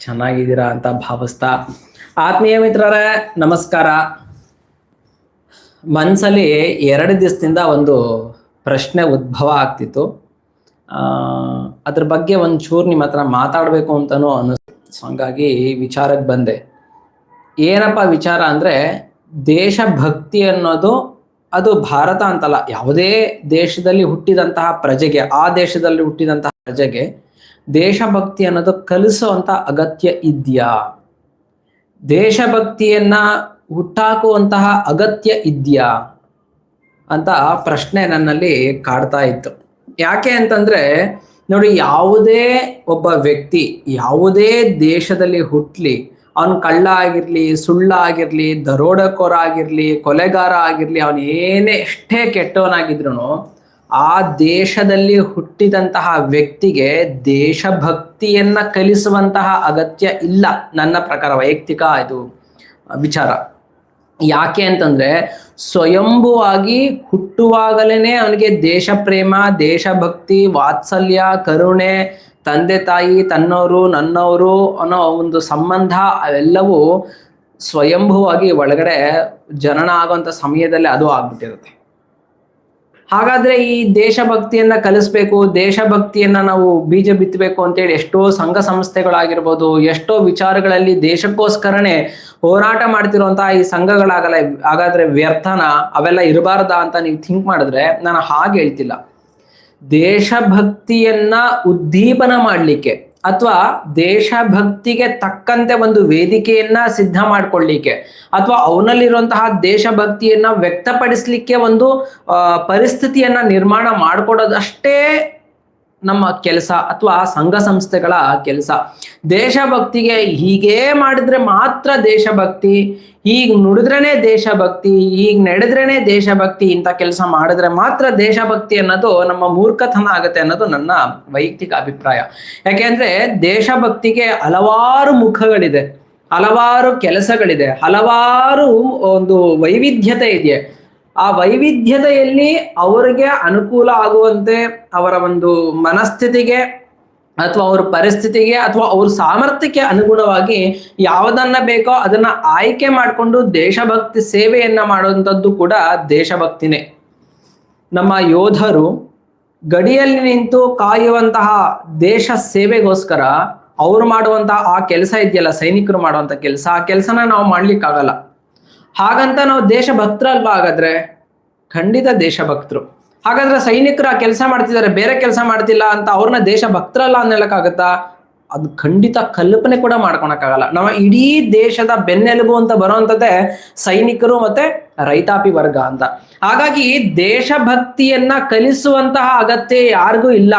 ಚೆನ್ನಾಗಿದ್ದೀರಾ ಅಂತ ಭಾವಿಸ್ತಾ. ಆತ್ಮೀಯ ಮಿತ್ರರೇ, ನಮಸ್ಕಾರ. ಮನ್ಸಲ್ಲಿ ಎರಡು ದಿವಸದಿಂದ ಒಂದು ಪ್ರಶ್ನೆ ಉದ್ಭವ ಆಗ್ತಿತ್ತು. ಅದ್ರ ಬಗ್ಗೆ ಒಂದು ಚೂರು ನಿಮ್ಮ ಹತ್ರ ಮಾತಾಡಬೇಕು ಅಂತಲೂ ಅನಿಸ್ ಹಂಗಾಗಿ ವಿಚಾರಕ್ಕೆ ಬಂದೆ. ಏನಪ್ಪ ವಿಚಾರ ಅಂದ್ರೆ, ದೇಶಭಕ್ತಿ ಅನ್ನೋದು ಅದು ಭಾರತ ಅಂತಲ್ಲ, ಯಾವುದೇ ದೇಶದಲ್ಲಿ ಹುಟ್ಟಿದಂತಹ ಪ್ರಜೆಗೆ, ಆ ದೇಶದಲ್ಲಿ ಹುಟ್ಟಿದಂತಹ ಪ್ರಜೆಗೆ ದೇಶಭಕ್ತಿ ಅನ್ನೋದು ಕಲಿಸುವಂತ ಅಗತ್ಯ ಇದೆಯಾ? ದೇಶಭಕ್ತಿಯನ್ನ ಹುಟ್ಟಾಕುವಂತಹ ಅಗತ್ಯ ಇದೆಯಾ? ಅಂತ ಪ್ರಶ್ನೆ ನನ್ನಲ್ಲಿ ಕಾಡ್ತಾ ಇತ್ತು. ಯಾಕೆ ಅಂತಂದ್ರೆ, ನೋಡಿ ಯಾವುದೇ ಒಬ್ಬ ವ್ಯಕ್ತಿ ಯಾವುದೇ ದೇಶದಲ್ಲಿ ಹುಟ್ಲಿ, ಅವನ್ ಕಳ್ಳ ಆಗಿರ್ಲಿ ಸುಳ್ಳ ಆಗಿರ್ಲಿ ದರೋಡಕೋರ ಆಗಿರ್ಲಿ ಕೊಲೆಗಾರ ಆಗಿರ್ಲಿ, ಅವನ್ ಏನೇ ಎಷ್ಟೇ ಕೆಟ್ಟವನಾಗಿದ್ರು ಆ ದೇಶದಲ್ಲಿ ಹುಟ್ಟಿದಂತಹ ವ್ಯಕ್ತಿಗೆ ದೇಶಭಕ್ತಿಯನ್ನ ಕಲಿಸುವಂತಹ ಅಗತ್ಯ ಇಲ್ಲ ನನ್ನ ಪ್ರಕಾರ, ವೈಯಕ್ತಿಕ ಇದು ವಿಚಾರ. ಯಾಕೆ ಅಂತಂದ್ರೆ, ಸ್ವಯಂಭುವಾಗಿ ಹುಟ್ಟುವಾಗಲೇ ಅವನಿಗೆ ದೇಶ ಪ್ರೇಮ ದೇಶಭಕ್ತಿ, ವಾತ್ಸಲ್ಯ, ಕರುಣೆ, ತಂದೆ ತಾಯಿ ತನ್ನವರು ನನ್ನವರು ಅನ್ನೋ ಒಂದು ಸಂಬಂಧ ಅವೆಲ್ಲವೂ ಸ್ವಯಂಭುವಾಗಿ ಒಳಗಡೆ ಜನನ ಆಗುವಂತ ಸಮಯದಲ್ಲಿ ಅದು ಆಗ್ಬಿಟ್ಟಿರುತ್ತೆ. ಹಾಗಾದ್ರೆ ಈ ದೇಶಭಕ್ತಿಯನ್ನ ಕಲಿಸ್ಬೇಕು, ದೇಶಭಕ್ತಿಯನ್ನ ನಾವು ಬೀಜ ಬಿತ್ತಬೇಕು ಅಂತೇಳಿ ಎಷ್ಟೋ ಸಂಘ ಸಂಸ್ಥೆಗಳಾಗಿರ್ಬೋದು, ಎಷ್ಟೋ ವಿಚಾರಗಳಲ್ಲಿ ದೇಶಕ್ಕೋಸ್ಕರನೇ ಹೋರಾಟ ಮಾಡ್ತಿರುವಂತಹ ಈ ಸಂಘಗಳಾಗಲ್ಲ, ಹಾಗಾದ್ರೆ ವ್ಯರ್ಥನ? ಅವೆಲ್ಲ ಇರಬಾರ್ದ ಅಂತ ನೀವು ಥಿಂಕ್ ಮಾಡಿದ್ರೆ ನಾನು ಹಾಗೆ ಹೇಳ್ತಿಲ್ಲ. ದೇಶಭಕ್ತಿಯನ್ನ ಉದ್ದೀಪನ ಮಾಡ್ಲಿಕ್ಕೆ ಅಥವಾ ದೇಶಭಕ್ತಿಗೆ ತಕ್ಕಂತೆ ಒಂದು ವೇದಿಕೆಯನ್ನ ಸಿದ್ಧ ಮಾಡ್ಕೊಳ್ಳಿಕ್ಕೆ, ಅಥವಾ ಅವನಲ್ಲಿರುವಂತಹ ದೇಶಭಕ್ತಿಯನ್ನ ವ್ಯಕ್ತಪಡಿಸ್ಲಿಕ್ಕೆ ಒಂದು ಪರಿಸ್ಥಿತಿಯನ್ನ ನಿರ್ಮಾಣ ಮಾಡ್ಕೊಡೋದಷ್ಟೇ ನಮ್ಮ ಕೆಲಸ ಅಥವಾ ಸಂಘ ಸಂಸ್ಥೆಗಳ ಕೆಲಸ. ದೇಶಭಕ್ತಿಗೆ ಹೀಗೇ ಮಾಡಿದ್ರೆ ಮಾತ್ರ ದೇಶಭಕ್ತಿ ಈಗ ನುಡಿದ್ರೇನೆ ದೇಶಭಕ್ತಿ ಈಗ ನಡೆದ್ರೇನೆ ದೇಶಭಕ್ತಿ ಇಂಥ ಕೆಲಸ ಮಾಡಿದ್ರೆ ಮಾತ್ರ ದೇಶಭಕ್ತಿ ಅನ್ನೋದು ನಮ್ಮ ಮೂರ್ಖತನ ಆಗುತ್ತೆ ಅನ್ನೋದು ನನ್ನ ವೈಯಕ್ತಿಕ ಅಭಿಪ್ರಾಯ. ಯಾಕೆಂದ್ರೆ ದೇಶಭಕ್ತಿಗೆ ಹಲವಾರು ಮುಖಗಳಿದೆ, ಹಲವಾರು ಕೆಲಸಗಳಿದೆ, ಹಲವಾರು ಒಂದು ವೈವಿಧ್ಯತೆ ಇದೆ ಆ ವೈವಿಧ್ಯತೆಯಲ್ಲಿ ಅವರಿಗೆ ಅನುಕೂಲ ಆಗುವಂತೆ ಅವರ ಒಂದು ಮನಸ್ಥಿತಿಗೆ ಅಥವಾ ಅವ್ರ ಪರಿಸ್ಥಿತಿಗೆ ಅಥವಾ ಅವ್ರ ಸಾಮರ್ಥ್ಯಕ್ಕೆ ಅನುಗುಣವಾಗಿ ಯಾವುದನ್ನ ಬೇಕೋ ಅದನ್ನ ಆಯ್ಕೆ ಮಾಡಿಕೊಂಡು ದೇಶಭಕ್ತಿ ಸೇವೆಯನ್ನ ಮಾಡುವಂಥದ್ದು ಕೂಡ ದೇಶಭಕ್ತಿನೇ. ನಮ್ಮ ಯೋಧರು ಗಡಿಯಲ್ಲಿ ನಿಂತು ಕಾಯುವಂತಹ ದೇಶ ಸೇವೆಗೋಸ್ಕರ ಅವ್ರು ಮಾಡುವಂತಹ ಆ ಕೆಲಸ ಇದೆಯಲ್ಲ, ಸೈನಿಕರು ಮಾಡುವಂತ ಕೆಲಸ, ಆ ಕೆಲಸನ ನಾವು ಮಾಡ್ಲಿಕ್ಕಾಗಲ್ಲ. ಹಾಗಂತ ನಾವು ದೇಶಭಕ್ತರಲ್ವಾ ಹಾಗಾದ್ರೆ? ಖಂಡಿತ ದೇಶಭಕ್ತರು. ಹಾಗಾದ್ರೆ ಸೈನಿಕರು ಆ ಕೆಲಸ ಮಾಡ್ತಿದ್ದಾರೆ ಬೇರೆ ಕೆಲಸ ಮಾಡ್ತಿಲ್ಲ ಅಂತ ಅವ್ರನ್ನ ದೇಶಭಕ್ತರಲ್ಲ ಅನ್ನೋಕ್ಕಾಗತ್ತಾ ಅದು ಖಂಡಿತ ಕಲ್ಪನೆ ಕೂಡ ಮಾಡ್ಕೊಳಕ್ಕಾಗಲ್ಲ ನಮ್ಮ ಇಡೀ ದೇಶದ ಬೆನ್ನೆಲುಬು ಅಂತ ಬರುವಂತದ್ದೇ ಸೈನಿಕರು ಮತ್ತೆ ರೈತಾಪಿ ವರ್ಗ ಅಂತ. ಹಾಗಾಗಿ ದೇಶಭಕ್ತಿಯನ್ನ ಕಲಿಸುವಂತಹ ಅಗತ್ಯ ಯಾರಿಗೂ ಇಲ್ಲ.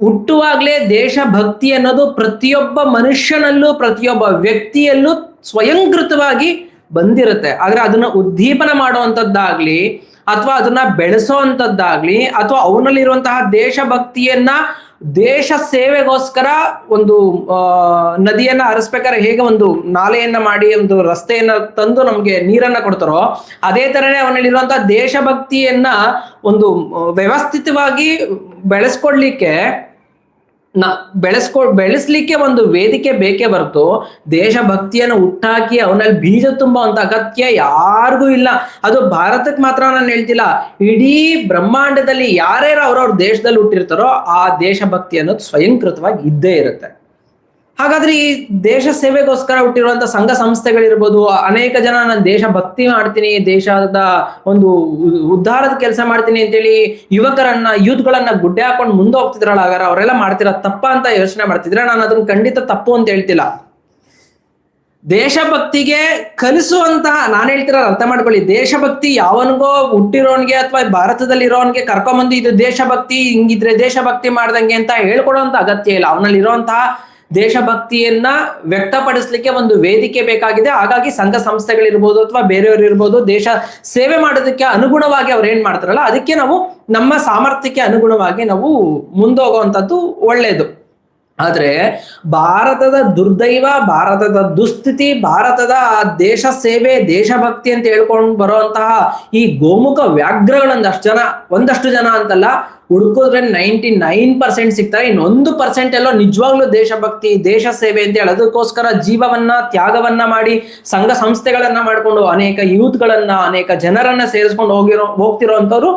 ಹುಟ್ಟುವಾಗಲೇ ದೇಶಭಕ್ತಿ ಅನ್ನೋದು ಪ್ರತಿಯೊಬ್ಬ ಮನುಷ್ಯನಲ್ಲೂ, ಪ್ರತಿಯೊಬ್ಬ ವ್ಯಕ್ತಿಯಲ್ಲೂ ಸ್ವಯಂಕೃತವಾಗಿ ಬಂದಿರುತ್ತೆ. ಆದ್ರೆ ಅದನ್ನ ಉದ್ದೀಪನ ಮಾಡುವಂತದ್ದಾಗ್ಲಿ ಅಥವಾ ಅದನ್ನ ಬೆಳೆಸೋವಂಥದ್ದಾಗ್ಲಿ ಅಥವಾ ಅವನಲ್ಲಿರುವಂತಹ ದೇಶಭಕ್ತಿಯನ್ನ ದೇಶ ಸೇವೆಗೋಸ್ಕರ ಒಂದು ನದಿಯನ್ನ ಹರಿಸ್ಬೇಕಾದ್ರೆ ಹೇಗೆ ಒಂದು ನಾಲೆಯನ್ನ ಮಾಡಿ ಒಂದು ರಸ್ತೆಯನ್ನ ತಂದು ನಮ್ಗೆ ನೀರನ್ನ ಕೊಡ್ತಾರೋ ಅದೇ ತರನೇ ಅವನಲ್ಲಿರುವಂತಹ ದೇಶಭಕ್ತಿಯನ್ನ ಒಂದು ವ್ಯವಸ್ಥಿತವಾಗಿ ಬೆಳೆಸ್ಕೊಡ್ಲಿಕ್ಕೆ ನ ಬೆಳೆಸ್ಕೊ, ಬೆಳೆಸ್ಲಿಕ್ಕೆ ಒಂದು ವೇದಿಕೆ ಬೇಕೇ ಬರ್ತು ದೇಶಭಕ್ತಿಯನ್ನು ಹುಟ್ಟಾಕಿ ಅವನಲ್ಲಿ ಬೀಜ ತುಂಬುವಂತ ಅಗತ್ಯ ಯಾರಿಗೂ ಇಲ್ಲ. ಅದು ಭಾರತಕ್ಕೆ ಮಾತ್ರ ನಾನು ಹೇಳ್ತಿಲ್ಲ. ಇಡೀ ಬ್ರಹ್ಮಾಂಡದಲ್ಲಿ ಯಾರ್ಯಾರು ಅವ್ರವ್ರ ದೇಶದಲ್ಲಿ ಹುಟ್ಟಿರ್ತಾರೋ ಆ ದೇಶಭಕ್ತಿ ಅನ್ನೋದು ಸ್ವಯಂಕೃತವಾಗಿ ಇದ್ದೇ ಇರುತ್ತೆ. ಹಾಗಾದ್ರೆ ಈ ದೇಶ ಸೇವೆಗೋಸ್ಕರ ಹುಟ್ಟಿರುವಂತ ಸಂಘ ಸಂಸ್ಥೆಗಳಿರ್ಬೋದು, ಅನೇಕ ಜನ ನಾನು ದೇಶ ಭಕ್ತಿ ಮಾಡ್ತೀನಿ, ದೇಶದ ಒಂದು ಉದ್ಧಾರದ ಕೆಲಸ ಮಾಡ್ತೀನಿ ಅಂತೇಳಿ ಯುವಕರನ್ನ, ಯೂತ್ಗಳನ್ನ ಗುಡ್ಡೆ ಹಾಕೊಂಡು ಮುಂದೆ ಹೋಗ್ತಿದ್ರಲ್ಲ, ಹಾಗಾದ್ರೆ ಅವರೆಲ್ಲ ಮಾಡ್ತಿರ ತಪ್ಪ ಅಂತ ಯೋಚನೆ ಮಾಡ್ತಿದ್ರೆ ನಾನು ಅದನ್ನ ಖಂಡಿತ ತಪ್ಪು ಅಂತ ಹೇಳ್ತಿಲ್ಲ. ದೇಶಭಕ್ತಿಗೆ ಕಲಿಸುವಂತಹ, ನಾನು ಹೇಳ್ತಿರೋ ಅರ್ಥ ಮಾಡ್ಕೊಳ್ಳಿ, ದೇಶಭಕ್ತಿ ಯಾವನಿಗೋ ಹುಟ್ಟಿರೋನ್ಗೆ ಅಥವಾ ಭಾರತದಲ್ಲಿ ಇರೋನ್ಗೆ ಕರ್ಕೊಂಬಂದು ಇದು ದೇಶಭಕ್ತಿ, ಹಿಂಗಿದ್ರೆ ದೇಶಭಕ್ತಿ ಮಾಡ್ದಂಗೆ ಅಂತ ಹೇಳ್ಕೊಡುವಂತ ಅಗತ್ಯ ಇಲ್ಲ. ಅವನಲ್ಲಿ ದೇಶಭಕ್ತಿಯನ್ನ ವ್ಯಕ್ತಪಡಿಸ್ಲಿಕ್ಕೆ ಒಂದು ವೇದಿಕೆ ಬೇಕಾಗಿದೆ. ಹಾಗಾಗಿ ಸಂಘ ಸಂಸ್ಥೆಗಳಿರ್ಬೋದು ಅಥವಾ ಬೇರೆಯವರು ಇರ್ಬೋದು, ದೇಶ ಸೇವೆ ಮಾಡೋದಕ್ಕೆ ಅನುಗುಣವಾಗಿ ಅವ್ರು ಏನ್ ಮಾಡ್ತಾರಲ್ಲ, ಅದಕ್ಕೆ ನಾವು ನಮ್ಮ ಸಾಮರ್ಥ್ಯಕ್ಕೆ ಅನುಗುಣವಾಗಿ ನಾವು ಮುಂದೋಗುವಂಥದ್ದು ಒಳ್ಳೇದು. ಆದ್ರೆ ಭಾರತದ ದುರ್ದೈವ, ಭಾರತದ ದುಸ್ಥಿತಿ, ಭಾರತದ ದೇಶ ಸೇವೆ, ದೇಶಭಕ್ತಿ ಅಂತ ಹೇಳ್ಕೊಂಡು ಬರುವಂತಹ ಈ ಗೋಮುಖ ವ್ಯಾಘ್ರಗಳೊಂದಷ್ಟು ಜನ, ಒಂದಷ್ಟು ಜನ ಅಂತಲ್ಲ ಹುಡುಕಿದ್ರೆ ನೈಂಟಿ ನೈನ್ ಪರ್ಸೆಂಟ್ ಸಿಗ್ತಾರೆ. ಇನ್ನೊಂದು ಪರ್ಸೆಂಟ್ ಎಲ್ಲೋ ನಿಜವಾಗ್ಲೂ ದೇಶಭಕ್ತಿ, ದೇಶ ಸೇವೆ ಅಂತ ಹೇಳಿ ಅದಕ್ಕೋಸ್ಕರ ಜೀವವನ್ನ, ತ್ಯಾಗವನ್ನ ಮಾಡಿ ಸಂಘ ಸಂಸ್ಥೆಗಳನ್ನ ಮಾಡ್ಕೊಂಡು ಅನೇಕ ಯೂತ್ಗಳನ್ನ, ಅನೇಕ ಜನರನ್ನ ಸೇರಿಸ್ಕೊಂಡು ಹೋಗಿರೋ ಹೋಗ್ತಿರೋ ಅಂತವ್ರು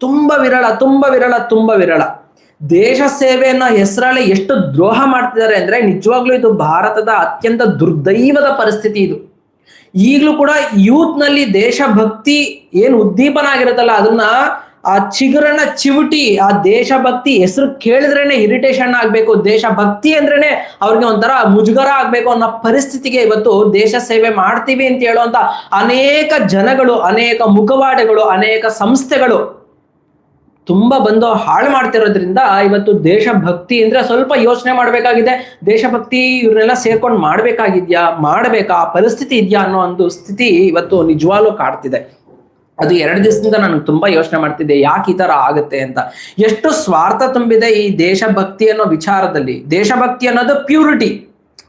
ತುಂಬಾ ವಿರಳ ತುಂಬಾ ವಿರಳ ತುಂಬಾ ವಿರಳ. ದೇಶ ಸೇವೆಯನ್ನ ಹೆಸರಾಳೆ ಎಷ್ಟು ದ್ರೋಹ ಮಾಡ್ತಿದ್ದಾರೆ ಅಂದ್ರೆ ನಿಜವಾಗ್ಲೂ ಇದು ಭಾರತದ ಅತ್ಯಂತ ದುರ್ದೈವದ ಪರಿಸ್ಥಿತಿ ಇದು. ಈಗಲೂ ಕೂಡ ಯೂತ್ನಲ್ಲಿ ದೇಶಭಕ್ತಿ ಏನ್ ಉದ್ದೀಪನ ಆಗಿರುತ್ತಲ್ಲ, ಅದನ್ನ ಆ ಚಿಗುರನ ಚಿವುಟಿ ಆ ದೇಶಭಕ್ತಿ ಹೆಸರು ಕೇಳಿದ್ರೇನೆ ಇರಿಟೇಷನ್ ಆಗ್ಬೇಕು, ದೇಶಭಕ್ತಿ ಅಂದ್ರೇನೆ ಅವ್ರಿಗೆ ಒಂಥರ ಮುಜುಗರ ಆಗ್ಬೇಕು ಅನ್ನೋ ಪರಿಸ್ಥಿತಿಗೆ ಇವತ್ತು ದೇಶ ಸೇವೆ ಮಾಡ್ತೀವಿ ಅಂತ ಹೇಳುವಂತ ಅನೇಕ ಜನಗಳು, ಅನೇಕ ಮುಖವಾಡಗಳು, ಅನೇಕ ಸಂಸ್ಥೆಗಳು ತುಂಬಾ ಬಂದು ಹಾಳು ಮಾಡ್ತಿರೋದ್ರಿಂದ ಇವತ್ತು ದೇಶಭಕ್ತಿ ಅಂದ್ರೆ ಸ್ವಲ್ಪ ಯೋಚನೆ ಮಾಡಬೇಕಾಗಿದೆ. ದೇಶಭಕ್ತಿ ಇವ್ರನ್ನೆಲ್ಲ ಸೇರ್ಕೊಂಡು ಮಾಡ್ಬೇಕಾಗಿದ್ಯಾ, ಮಾಡ್ಬೇಕಾ ಪರಿಸ್ಥಿತಿ ಇದೆಯಾ ಅನ್ನೋ ಒಂದು ಸ್ಥಿತಿ ಇವತ್ತು ನಿಜವಾಗ್ಲೂ ಕಾಡ್ತಿದೆ. ಅದು ಎರಡು ದಿವಸದಿಂದ ನಾನು ತುಂಬಾ ಯೋಚನೆ ಮಾಡ್ತಿದ್ದೆ, ಯಾಕೆ ಈ ತರ ಆಗುತ್ತೆ ಅಂತ. ಎಷ್ಟು ಸ್ವಾರ್ಥ ತುಂಬಿದೆ ಈ ದೇಶಭಕ್ತಿ ಅನ್ನೋ ವಿಚಾರದಲ್ಲಿ. ದೇಶಭಕ್ತಿ ಅನ್ನೋದು ಪ್ಯೂರಿಟಿ.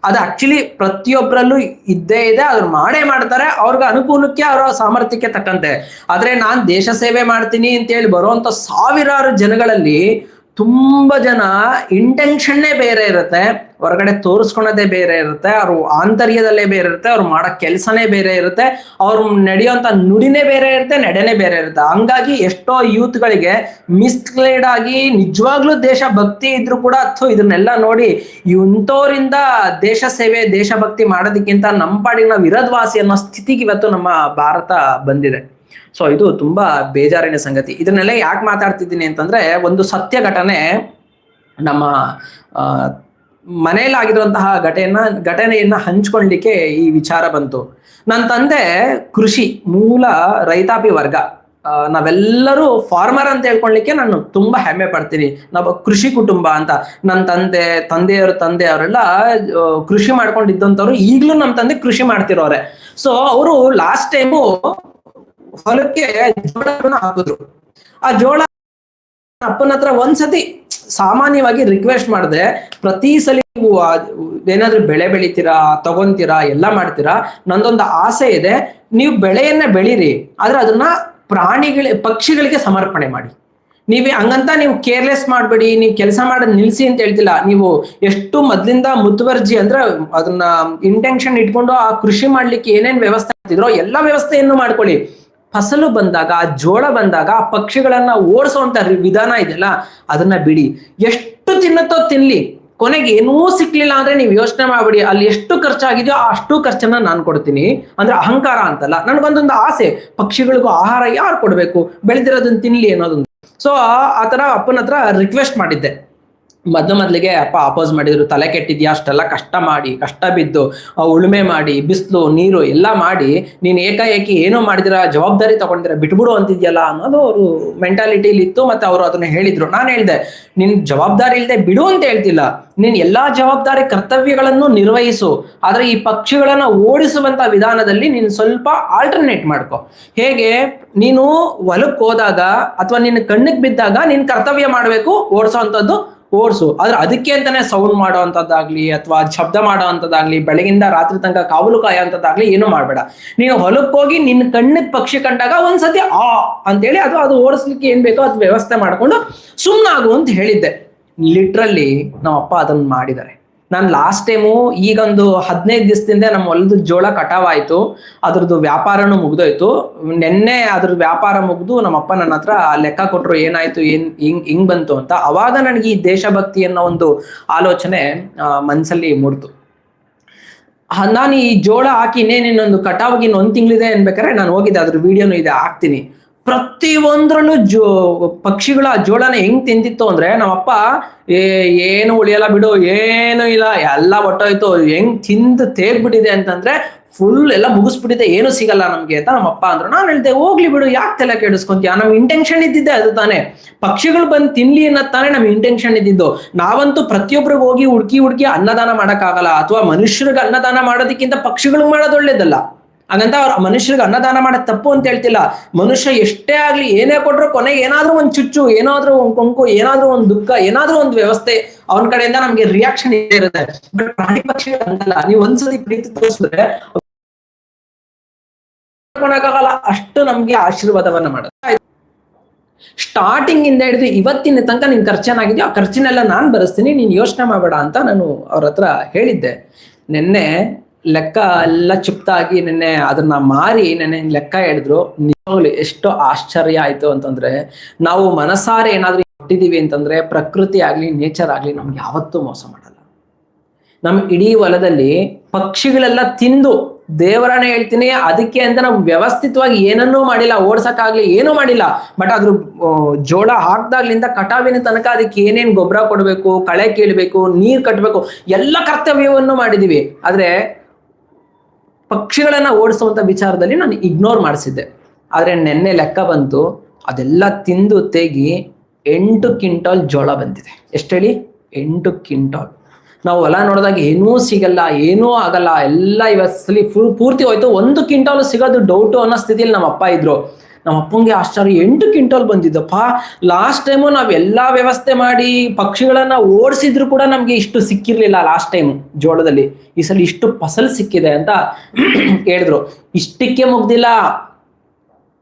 ಅದು ಆಕ್ಚುಲಿ ಪ್ರತಿಯೊಬ್ಬರಲ್ಲೂ ಇದ್ದೇ ಇದೆ, ಅದ್ರ ಮಾಡೇ ಮಾಡ್ತಾರೆ, ಅವ್ರಿಗೆ ಅನುಕೂಲಕ್ಕೆ, ಅವರ ಸಾಮರ್ಥ್ಯಕ್ಕೆ ತಕ್ಕಂತೆ. ಆದ್ರೆ ನಾನು ದೇಶ ಸೇವೆ ಮಾಡ್ತೀನಿ ಅಂತ ಹೇಳಿ ಬರುವಂತ ಸಾವಿರಾರು ಜನಗಳಲ್ಲಿ ತುಂಬಾ ಜನ ಇಂಟೆನ್ಷನ್ನೇ ಬೇರೆ ಇರುತ್ತೆ. ಹೊರಗಡೆ ತೋರಿಸ್ಕೊಳೋದೇ ಬೇರೆ ಇರುತ್ತೆ. ಅವ್ರು ಆಂತರ್ಯದಲ್ಲೇ ಬೇರೆ ಇರುತ್ತೆ. ಅವ್ರು ಮಾಡೋ ಕೆಲಸನೇ ಬೇರೆ ಇರುತ್ತೆ. ಅವ್ರು ನಡೆಯುವಂಥ ನುಡಿನೇ ಬೇರೆ ಇರುತ್ತೆ, ನಡೆನೇ ಬೇರೆ ಇರುತ್ತೆ. ಹಂಗಾಗಿ ಎಷ್ಟೋ ಯೂತ್ಗಳಿಗೆ ಮಿಸ್ಲೈಡ್ ಆಗಿ ನಿಜವಾಗ್ಲೂ ದೇಶ ಭಕ್ತಿ ಇದ್ರು ಕೂಡ ಅಥವಾ ಇದನ್ನೆಲ್ಲ ನೋಡಿ ಇಂಥವರಿಂದ ದೇಶ ಸೇವೆ, ದೇಶಭಕ್ತಿ ಮಾಡೋದಕ್ಕಿಂತ ನಮ್ಮ ಪಾಡಿಗೆ ನಾವು ಅನ್ನೋ ಸ್ಥಿತಿಗೆ ಇವತ್ತು ನಮ್ಮ ಭಾರತ ಬಂದಿದೆ. ಸೊ ಇದು ತುಂಬಾ ಬೇಜಾರಿನ ಸಂಗತಿ. ಇದನ್ನೆಲ್ಲ ಯಾಕೆ ಮಾತಾಡ್ತಿದ್ದೀನಿ ಅಂತಂದ್ರೆ, ಒಂದು ಸತ್ಯ ಘಟನೆ ನಮ್ಮ ಮನೆಯಲ್ಲಾಗಿರುವಂತಹ ಘಟನೆಯನ್ನ ಘಟನೆಯನ್ನ ಹಂಚ್ಕೊಳ್ಲಿಕ್ಕೆ ಈ ವಿಚಾರ ಬಂತು. ನನ್ನ ತಂದೆ ಕೃಷಿ, ಮೂಲ ರೈತಾಪಿ ವರ್ಗ. ನಾವೆಲ್ಲರೂ ಫಾರ್ಮರ್ ಅಂತ ಹೇಳ್ಕೊಳ್ಲಿಕ್ಕೆ ನಾನು ತುಂಬಾ ಹೆಮ್ಮೆ ಪಡ್ತೀನಿ. ನಾವು ಕೃಷಿ ಕುಟುಂಬ ಅಂತ. ನನ್ನ ತಂದೆ, ತಂದೆಯವರು ತಂದೆ ಅವರೆಲ್ಲ ಕೃಷಿ ಮಾಡ್ಕೊಂಡಿದ್ದಂಥವ್ರು ಈಗಲೂ ನಮ್ಮ ತಂದೆ ಕೃಷಿ ಮಾಡ್ತಿರೋರೆ. ಸೊ ಅವರು ಲಾಸ್ಟ್ ಟೈಮು ಹೊಲಕ್ಕೆ ಜೋಳವನ್ನು ಹಾಕಿದ್ರು. ಆ ಜೋಳ ಅಪ್ಪನ ಹತ್ರ ಒಂದ್ಸತಿ ಸಾಮಾನ್ಯವಾಗಿ ರಿಕ್ವೆಸ್ಟ್ ಮಾಡಿದ್ರೆ ಪ್ರತಿ ಸಲ ನೀವು ಏನಾದ್ರೂ ಬೆಳೆ ಬೆಳಿತೀರಾ, ತಗೊಂತೀರಾ, ಎಲ್ಲ ಮಾಡ್ತೀರಾ, ನಂದೊಂದು ಆಸೆ ಇದೆ. ನೀವು ಬೆಳೆಯನ್ನ ಬೆಳೀರಿ, ಆದ್ರೆ ಅದನ್ನ ಪ್ರಾಣಿಗಳ, ಪಕ್ಷಿಗಳಿಗೆ ಸಮರ್ಪಣೆ ಮಾಡಿ. ನೀವೇ ಹಂಗಂತ ನೀವು ಕೇರ್ಲೆಸ್ ಮಾಡಬೇಡಿ, ನೀವು ಕೆಲಸ ಮಾಡ ನಿಲ್ಸಿ ಅಂತ ಹೇಳ್ತಿಲ್ಲ. ನೀವು ಎಷ್ಟು ಮೊದ್ಲಿಂದ ಮುತುವರ್ಜಿ ಅಂದ್ರೆ ಅದನ್ನ ಇಂಟೆನ್ಷನ್ ಇಟ್ಕೊಂಡು ಆ ಕೃಷಿ ಮಾಡ್ಲಿಕ್ಕೆ ಏನೇನ್ ವ್ಯವಸ್ಥೆ ಮಾಡ್ತಿದ್ರೋ ಎಲ್ಲಾ ವ್ಯವಸ್ಥೆಯನ್ನು ಮಾಡ್ಕೊಳ್ಳಿ. ಫಸಲು ಬಂದಾಗ ಆ ಜೋಳ ಬಂದಾಗ, ಆ ಪಕ್ಷಿಗಳನ್ನ ಓಡಿಸುವಂತ ವಿಧಾನ ಇದೆಯಲ್ಲ, ಅದನ್ನ ಬಿಡಿ. ಎಷ್ಟು ತಿನ್ನುತ್ತೋ ತಿನ್ಲಿ. ಕೊನೆಗೆ ಏನೂ ಸಿಕ್ಲಿಲ್ಲ ಅಂದ್ರೆ ನೀವು ಯೋಚನೆ ಮಾಡ್ಬಿಡಿ. ಅಲ್ಲಿ ಎಷ್ಟು ಖರ್ಚಾಗಿದೆಯೋ ಅಷ್ಟು ಖರ್ಚನ್ನ ನಾನು ಕೊಡ್ತೀನಿ. ಅಂದ್ರೆ ಅಹಂಕಾರ ಅಂತಲ್ಲ. ನನಗೊಂದೊಂದು ಆಸೆ. ಪಕ್ಷಿಗಳಿಗೂ ಆಹಾರ ಯಾರು ಕೊಡ್ಬೇಕು? ಬೆಳೆದಿರೋದನ್ನ ತಿನ್ಲಿ ಅನ್ನೋದೊಂದು. ಸೊ ಆ ತರ ಅಪ್ಪನ ಹತ್ರ ರಿಕ್ವೆಸ್ಟ್ ಮಾಡಿದ್ದೆ. ಮೊದ್ಲು ಮೊದಲಿಗೆ ಅಪ್ಪ ಅಪೋಸ್ ಮಾಡಿದ್ರು, ತಲೆ ಕೆಟ್ಟಿದ್ಯಾ, ಅಷ್ಟೆಲ್ಲ ಕಷ್ಟ ಮಾಡಿ, ಕಷ್ಟ ಬಿದ್ದು ಉಳುಮೆ ಮಾಡಿ, ಬಿಸಿಲು, ನೀರು ಎಲ್ಲ ಮಾಡಿ, ನೀನು ಏಕಾಏಕಿ ಏನೋ ಮಾಡಿದಿರ, ಜವಾಬ್ದಾರಿ ತಗೊಂಡಿರ ಬಿಟ್ಬಿಡು ಅಂತಿದ್ಯಲ್ಲ ಅನ್ನೋದು ಅವರು ಮೆಂಟಾಲಿಟಿಲಿ ಇತ್ತು ಮತ್ತೆ ಅವರು ಅದನ್ನ ಹೇಳಿದ್ರು. ನಾನು ಹೇಳಿದೆ, ನಿನ್ ಜವಾಬ್ದಾರಿ ಇಲ್ಲದೆ ಬಿಡು ಅಂತ ಹೇಳ್ತಿಲ್ಲ. ನೀನ್ ಎಲ್ಲಾ ಜವಾಬ್ದಾರಿ ಕರ್ತವ್ಯಗಳನ್ನು ನಿರ್ವಹಿಸು. ಆದ್ರೆ ಈ ಪಕ್ಷಿಗಳನ್ನ ಓಡಿಸುವಂತ ವಿಧಾನದಲ್ಲಿ ನೀನು ಸ್ವಲ್ಪ ಆಲ್ಟರ್ನೇಟ್ ಮಾಡ್ಕೊ. ಹೇಗೆ? ನೀನು ಹೊಲಕ್ಕೆ ಹೋದಾಗ ಅಥವಾ ನಿನ್ನ ಕಣ್ಣಿಗೆ ಬಿದ್ದಾಗ ನೀನ್ ಕರ್ತವ್ಯ ಮಾಡಬೇಕು ಓಡಿಸೋವಂಥದ್ದು ಓಡಿಸು ಆದ್ರೆ ಅದಕ್ಕೆ ಅಂತಾನೆ ಸೌಂಡ್ ಮಾಡೋ ಅಂತದ್ದಾಗ್ಲಿ ಅಥವಾ ಶಬ್ದ ಮಾಡೋ ಅಂತದಾಗ್ಲಿ ಬೆಳಗಿಂದ ರಾತ್ರಿ ತನಕ ಕಾವಲು ಕಾಯೋ ಅಂತದ್ದಾಗ್ಲಿ ಏನು ಮಾಡಬೇಡ. ನೀನು ಹೊಲಕ್ಕೆ ಹೋಗಿ ನಿನ್ನ ಕಣ್ಣಿಗೆ ಪಕ್ಷಿ ಕಂಡಾಗ ಒಂದ್ಸತಿ ಆ ಅಂತೇಳಿ ಅದು ಅದು ಓಡಿಸ್ಲಿಕ್ಕೆ ಏನ್ ಬೇಕೋ ಅದು ವ್ಯವಸ್ಥೆ ಮಾಡ್ಕೊಂಡು ಸುಮ್ಮನಾಗು ಅಂತ ಹೇಳಿದ್ದೆ. ಲಿಟ್ರಲ್ಲಿ ನಮ್ಮ ಅಪ್ಪ ಅದನ್ನ ಮಾಡಿದ್ದಾರೆ. ನಾನು ಲಾಸ್ಟ್ ಟೈಮು ಈಗೊಂದು ಹದಿನೈದು ದಿವಸದಿಂದ ನಮ್ಮ ಹೊಲದ ಜೋಳ ಕಟಾವಾಯಿತು. ಅದ್ರದ್ದು ವ್ಯಾಪಾರನೂ ಮುಗ್ದೋಯ್ತು. ನಿನ್ನೆ ಅದ್ರ ವ್ಯಾಪಾರ ಮುಗ್ದು ನಮ್ಮ ಅಪ್ಪ ನನ್ನ ಹತ್ರ ಲೆಕ್ಕ ಕೊಟ್ಟರು ಏನಾಯ್ತು, ಏನ್, ಹಿಂಗ್ ಹಿಂಗ್ ಬಂತು ಅಂತ. ಅವಾಗ ನನಗೆ ಈ ದೇಶಭಕ್ತಿ ಅನ್ನೋ ಒಂದು ಆಲೋಚನೆ ಮನಸ್ಸಲ್ಲಿ ಮೂಡ್ತು ನಾನು ಈ ಜೋಳ ಹಾಕಿ ಇನ್ನೇನಿನ್ನೊಂದು ಕಟಾವ್ಗೆ ಇನ್ನು ಒಂದ್ ತಿಂಗಳಿದೆ ಅನ್ಬೇಕಾದ್ರೆ ನಾನು ಹೋಗಿದ್ದೆ, ಅದ್ರ ವಿಡಿಯೋನು ಇದೆ, ಹಾಕ್ತೀನಿ. ಪ್ರತಿ ಒಂದ್ರಲ್ಲೂ ಜೋ, ಪಕ್ಷಿಗಳ ಜೋಳನ ಹೆಂಗ್ ತಿಂತಿತ್ತು ಅಂದ್ರೆ ನಮ್ಮಪ್ಪ ಏನು ಉಳಿಯಲ್ಲ ಬಿಡು, ಏನು ಇಲ್ಲ, ಎಲ್ಲ ಒಟ್ಟೋಯ್ತು ಹೆಂಗ್ ತಿಂದು ತೇಗ್ಬಿಟ್ಟಿದೆ ಅಂತಂದ್ರೆ ಫುಲ್ ಎಲ್ಲ ಮುಗಿಸ್ಬಿಟ್ಟಿದೆ, ಏನು ಸಿಗಲ್ಲ ನಮ್ಗೆ, ಅಂತ ನಮ್ಮಪ್ಪ ಅಂದ್ರು. ನಾನು ಹೇಳ್ದೆ, ಹೋಗ್ಲಿ ಬಿಡು, ಯಾಕೆ ತಲೆ ಕೆಡಿಸ್ಕೊಂತೀಯ? ನಮ್ ಇಂಟೆನ್ಷನ್ ಇದ್ದಿದ್ದೆ ಅದು ತಾನೇ. ಪಕ್ಷಿಗಳು ಬಂದು ತಿನ್ಲಿ ಅನ್ನೋ ತಾನೇ ನಮ್ ಇಂಟೆನ್ಷನ್ ಇದ್ದಿದ್ದು. ನಾವಂತೂ ಪ್ರತಿಯೊಬ್ಬರಿಗೆ ಹೋಗಿ ಹುಡ್ಕಿ ಹುಡ್ಕಿ ಅನ್ನದಾನ ಮಾಡಕ್ಕಾಗಲ್ಲ, ಅಥವಾ ಮನುಷ್ಯರಿಗೆ ಅನ್ನದಾನ ಮಾಡೋದಕ್ಕಿಂತ ಪಕ್ಷಿಗಳಿಗೆ ಮಾಡೋದು ಒಳ್ಳೇದಲ್ಲ. ಹಾಗಂತ ಅವ್ರ ಮನುಷ್ಯರಿಗೆ ಅನ್ನದಾನ ಮಾಡೋದು ತಪ್ಪು ಅಂತ ಹೇಳ್ತಿಲ್ಲ. ಮನುಷ್ಯ ಎಷ್ಟೇ ಆಗ್ಲಿ ಏನೇ ಕೊಟ್ರು ಕೊನೆಗೆ ಏನಾದ್ರೂ ಒಂದ್ ಚುಚ್ಚು, ಏನಾದ್ರೂ ಒಂದ್ ಕೊಂಕು, ಏನಾದ್ರೂ ಒಂದ್ ದುಃಖ, ಏನಾದ್ರೂ ಒಂದ್ ವ್ಯವಸ್ಥೆ ಅವನ ಕಡೆಯಿಂದ ನಮ್ಗೆ ರಿಯಾಕ್ಷನ್ ಇರುತ್ತೆ. ಬಟ್ ಪ್ರಾಣಿ ಪಕ್ಷಿ ಅಂತಲ್ಲ, ನೀವು ಒಂದ್ಸತಿ ಪ್ರೀತಿ ತೋರಿಸಿದ್ರೆ ಅಷ್ಟು ನಮ್ಗೆ ಆಶೀರ್ವಾದವನ್ನ ಮಾಡುತ್ತೆ. ಸ್ಟಾರ್ಟಿಂಗ್ ಇಂದ ಹಿಡಿದು ಇವತ್ತಿನ ತನಕ ನಿನ್ ಖರ್ಚೇನಾಗಿದ್ಯೋ ಆ ಖರ್ಚಿನೆಲ್ಲ ನಾನು ಬರೆಸ್ತೀನಿ, ನೀನ್ ಯೋಚನೆ ಮಾಡಬೇಡ ಅಂತ ನಾನು ಅವ್ರ ಹತ್ರ ಹೇಳಿದ್ದೆ. ನಿನ್ನೆ ಲೆಕ್ಕ ಎಲ್ಲ ಚುಪ್ತಾಗಿ ನೆನ್ನೆ ಅದನ್ನ ಮಾರಿ ನೆನ್ನೆ ಲೆಕ್ಕ ಹೇಳಿದ್ರು. ನಿಜವಾಗ್ಲು ಎಷ್ಟು ಆಶ್ಚರ್ಯ ಆಯ್ತು ಅಂತಂದ್ರೆ, ನಾವು ಮನಸಾರೆ ಏನಾದ್ರೂ ಕೊಟ್ಟಿದೀವಿ ಅಂತಂದ್ರೆ, ಪ್ರಕೃತಿ ಆಗ್ಲಿ ನೇಚರ್ ಆಗ್ಲಿ ನಮ್ಗೆ ಯಾವತ್ತೂ ಮೋಸ ಮಾಡಲ್ಲ. ನಮ್ ಇಡೀ ಹೊಲದಲ್ಲಿ ಪಕ್ಷಿಗಳೆಲ್ಲ ತಿಂದು ದೇವರನ್ನ ಹೇಳ್ತೀನಿ, ಅದಕ್ಕೆ ಅಂತ ನಾವು ವ್ಯವಸ್ಥಿತವಾಗಿ ಏನನ್ನೂ ಮಾಡಿಲ್ಲ, ಓಡ್ಸಕ್ಕಾಗ್ಲಿ ಏನೂ ಮಾಡಿಲ್ಲ, ಬಟ್ ಅದ್ರ ಜೋಳ ಹಾಕ್ದಾಗ್ಲಿಂದ ಕಟಾವಿನ ತನಕ ಅದಕ್ಕೆ ಏನೇನ್ ಗೊಬ್ಬರ ಕೊಡ್ಬೇಕು, ಕಳೆ ಕೀಳ್ಬೇಕು, ನೀರ್ ಕಟ್ಟಬೇಕು ಎಲ್ಲ ಕರ್ತವ್ಯವನ್ನು ಮಾಡಿದೀವಿ. ಆದ್ರೆ ಪಕ್ಷಿಗಳನ್ನ ಓಡಿಸುವಂತ ವಿಚಾರದಲ್ಲಿ ನಾನು ಇಗ್ನೋರ್ ಮಾಡಿಸಿದ್ದೆ. ಆದ್ರೆ ನೆನ್ನೆ ಲೆಕ್ಕ ಬಂತು, ಅದೆಲ್ಲ ತಿಂದು ತೆಗಿ ಎಂಟು ಕ್ವಿಂಟಾಲ್ ಜೋಳ ಬಂದಿದೆ. ಎಷ್ಟು ಹೇಳಿ? ಎಂಟು ಕ್ವಿಂಟಾಲ್. ನಾವು ಹೊಲ ನೋಡಿದಾಗ ಏನೂ ಸಿಗಲ್ಲ, ಏನೂ ಆಗಲ್ಲ, ಎಲ್ಲ ಇವತ್ತಲ್ಲಿ ಫುಲ್ ಪೂರ್ತಿ ಹೋಯ್ತು. ಒಂದು ಕ್ವಿಂಟಾಲ್ ಸಿಗೋದು ಡೌಟು ಅನ್ನೋ ಸ್ಥಿತಿಯಲ್ಲಿ ನಮ್ಮ ಅಪ್ಪ ಇದ್ರು. ನಮ್ಮ ಅಪ್ಪಂಗೆ ಆಶ್ಚರ್ಯ. ಎಂಟು ಕ್ವಿಂಟಲ್ ಬಂದಿದ್ದಪ್ಪ. ಲಾಸ್ಟ್ ಟೈಮು ನಾವ್ ಎಲ್ಲಾ ವ್ಯವಸ್ಥೆ ಮಾಡಿ ಪಕ್ಷಿಗಳನ್ನ ಓಡಿಸಿದ್ರು ಕೂಡ ನಮ್ಗೆ ಇಷ್ಟು ಸಿಕ್ಕಿರ್ಲಿಲ್ಲ ಲಾಸ್ಟ್ ಟೈಮ್ ಜೋಳದಲ್ಲಿ. ಈ ಸಲ ಇಷ್ಟು ಫಸಲ್ ಸಿಕ್ಕಿದೆ ಅಂತ ಹೇಳಿದ್ರು. ಇಷ್ಟಕ್ಕೆ ಮುಗ್ದಿಲ್ಲ.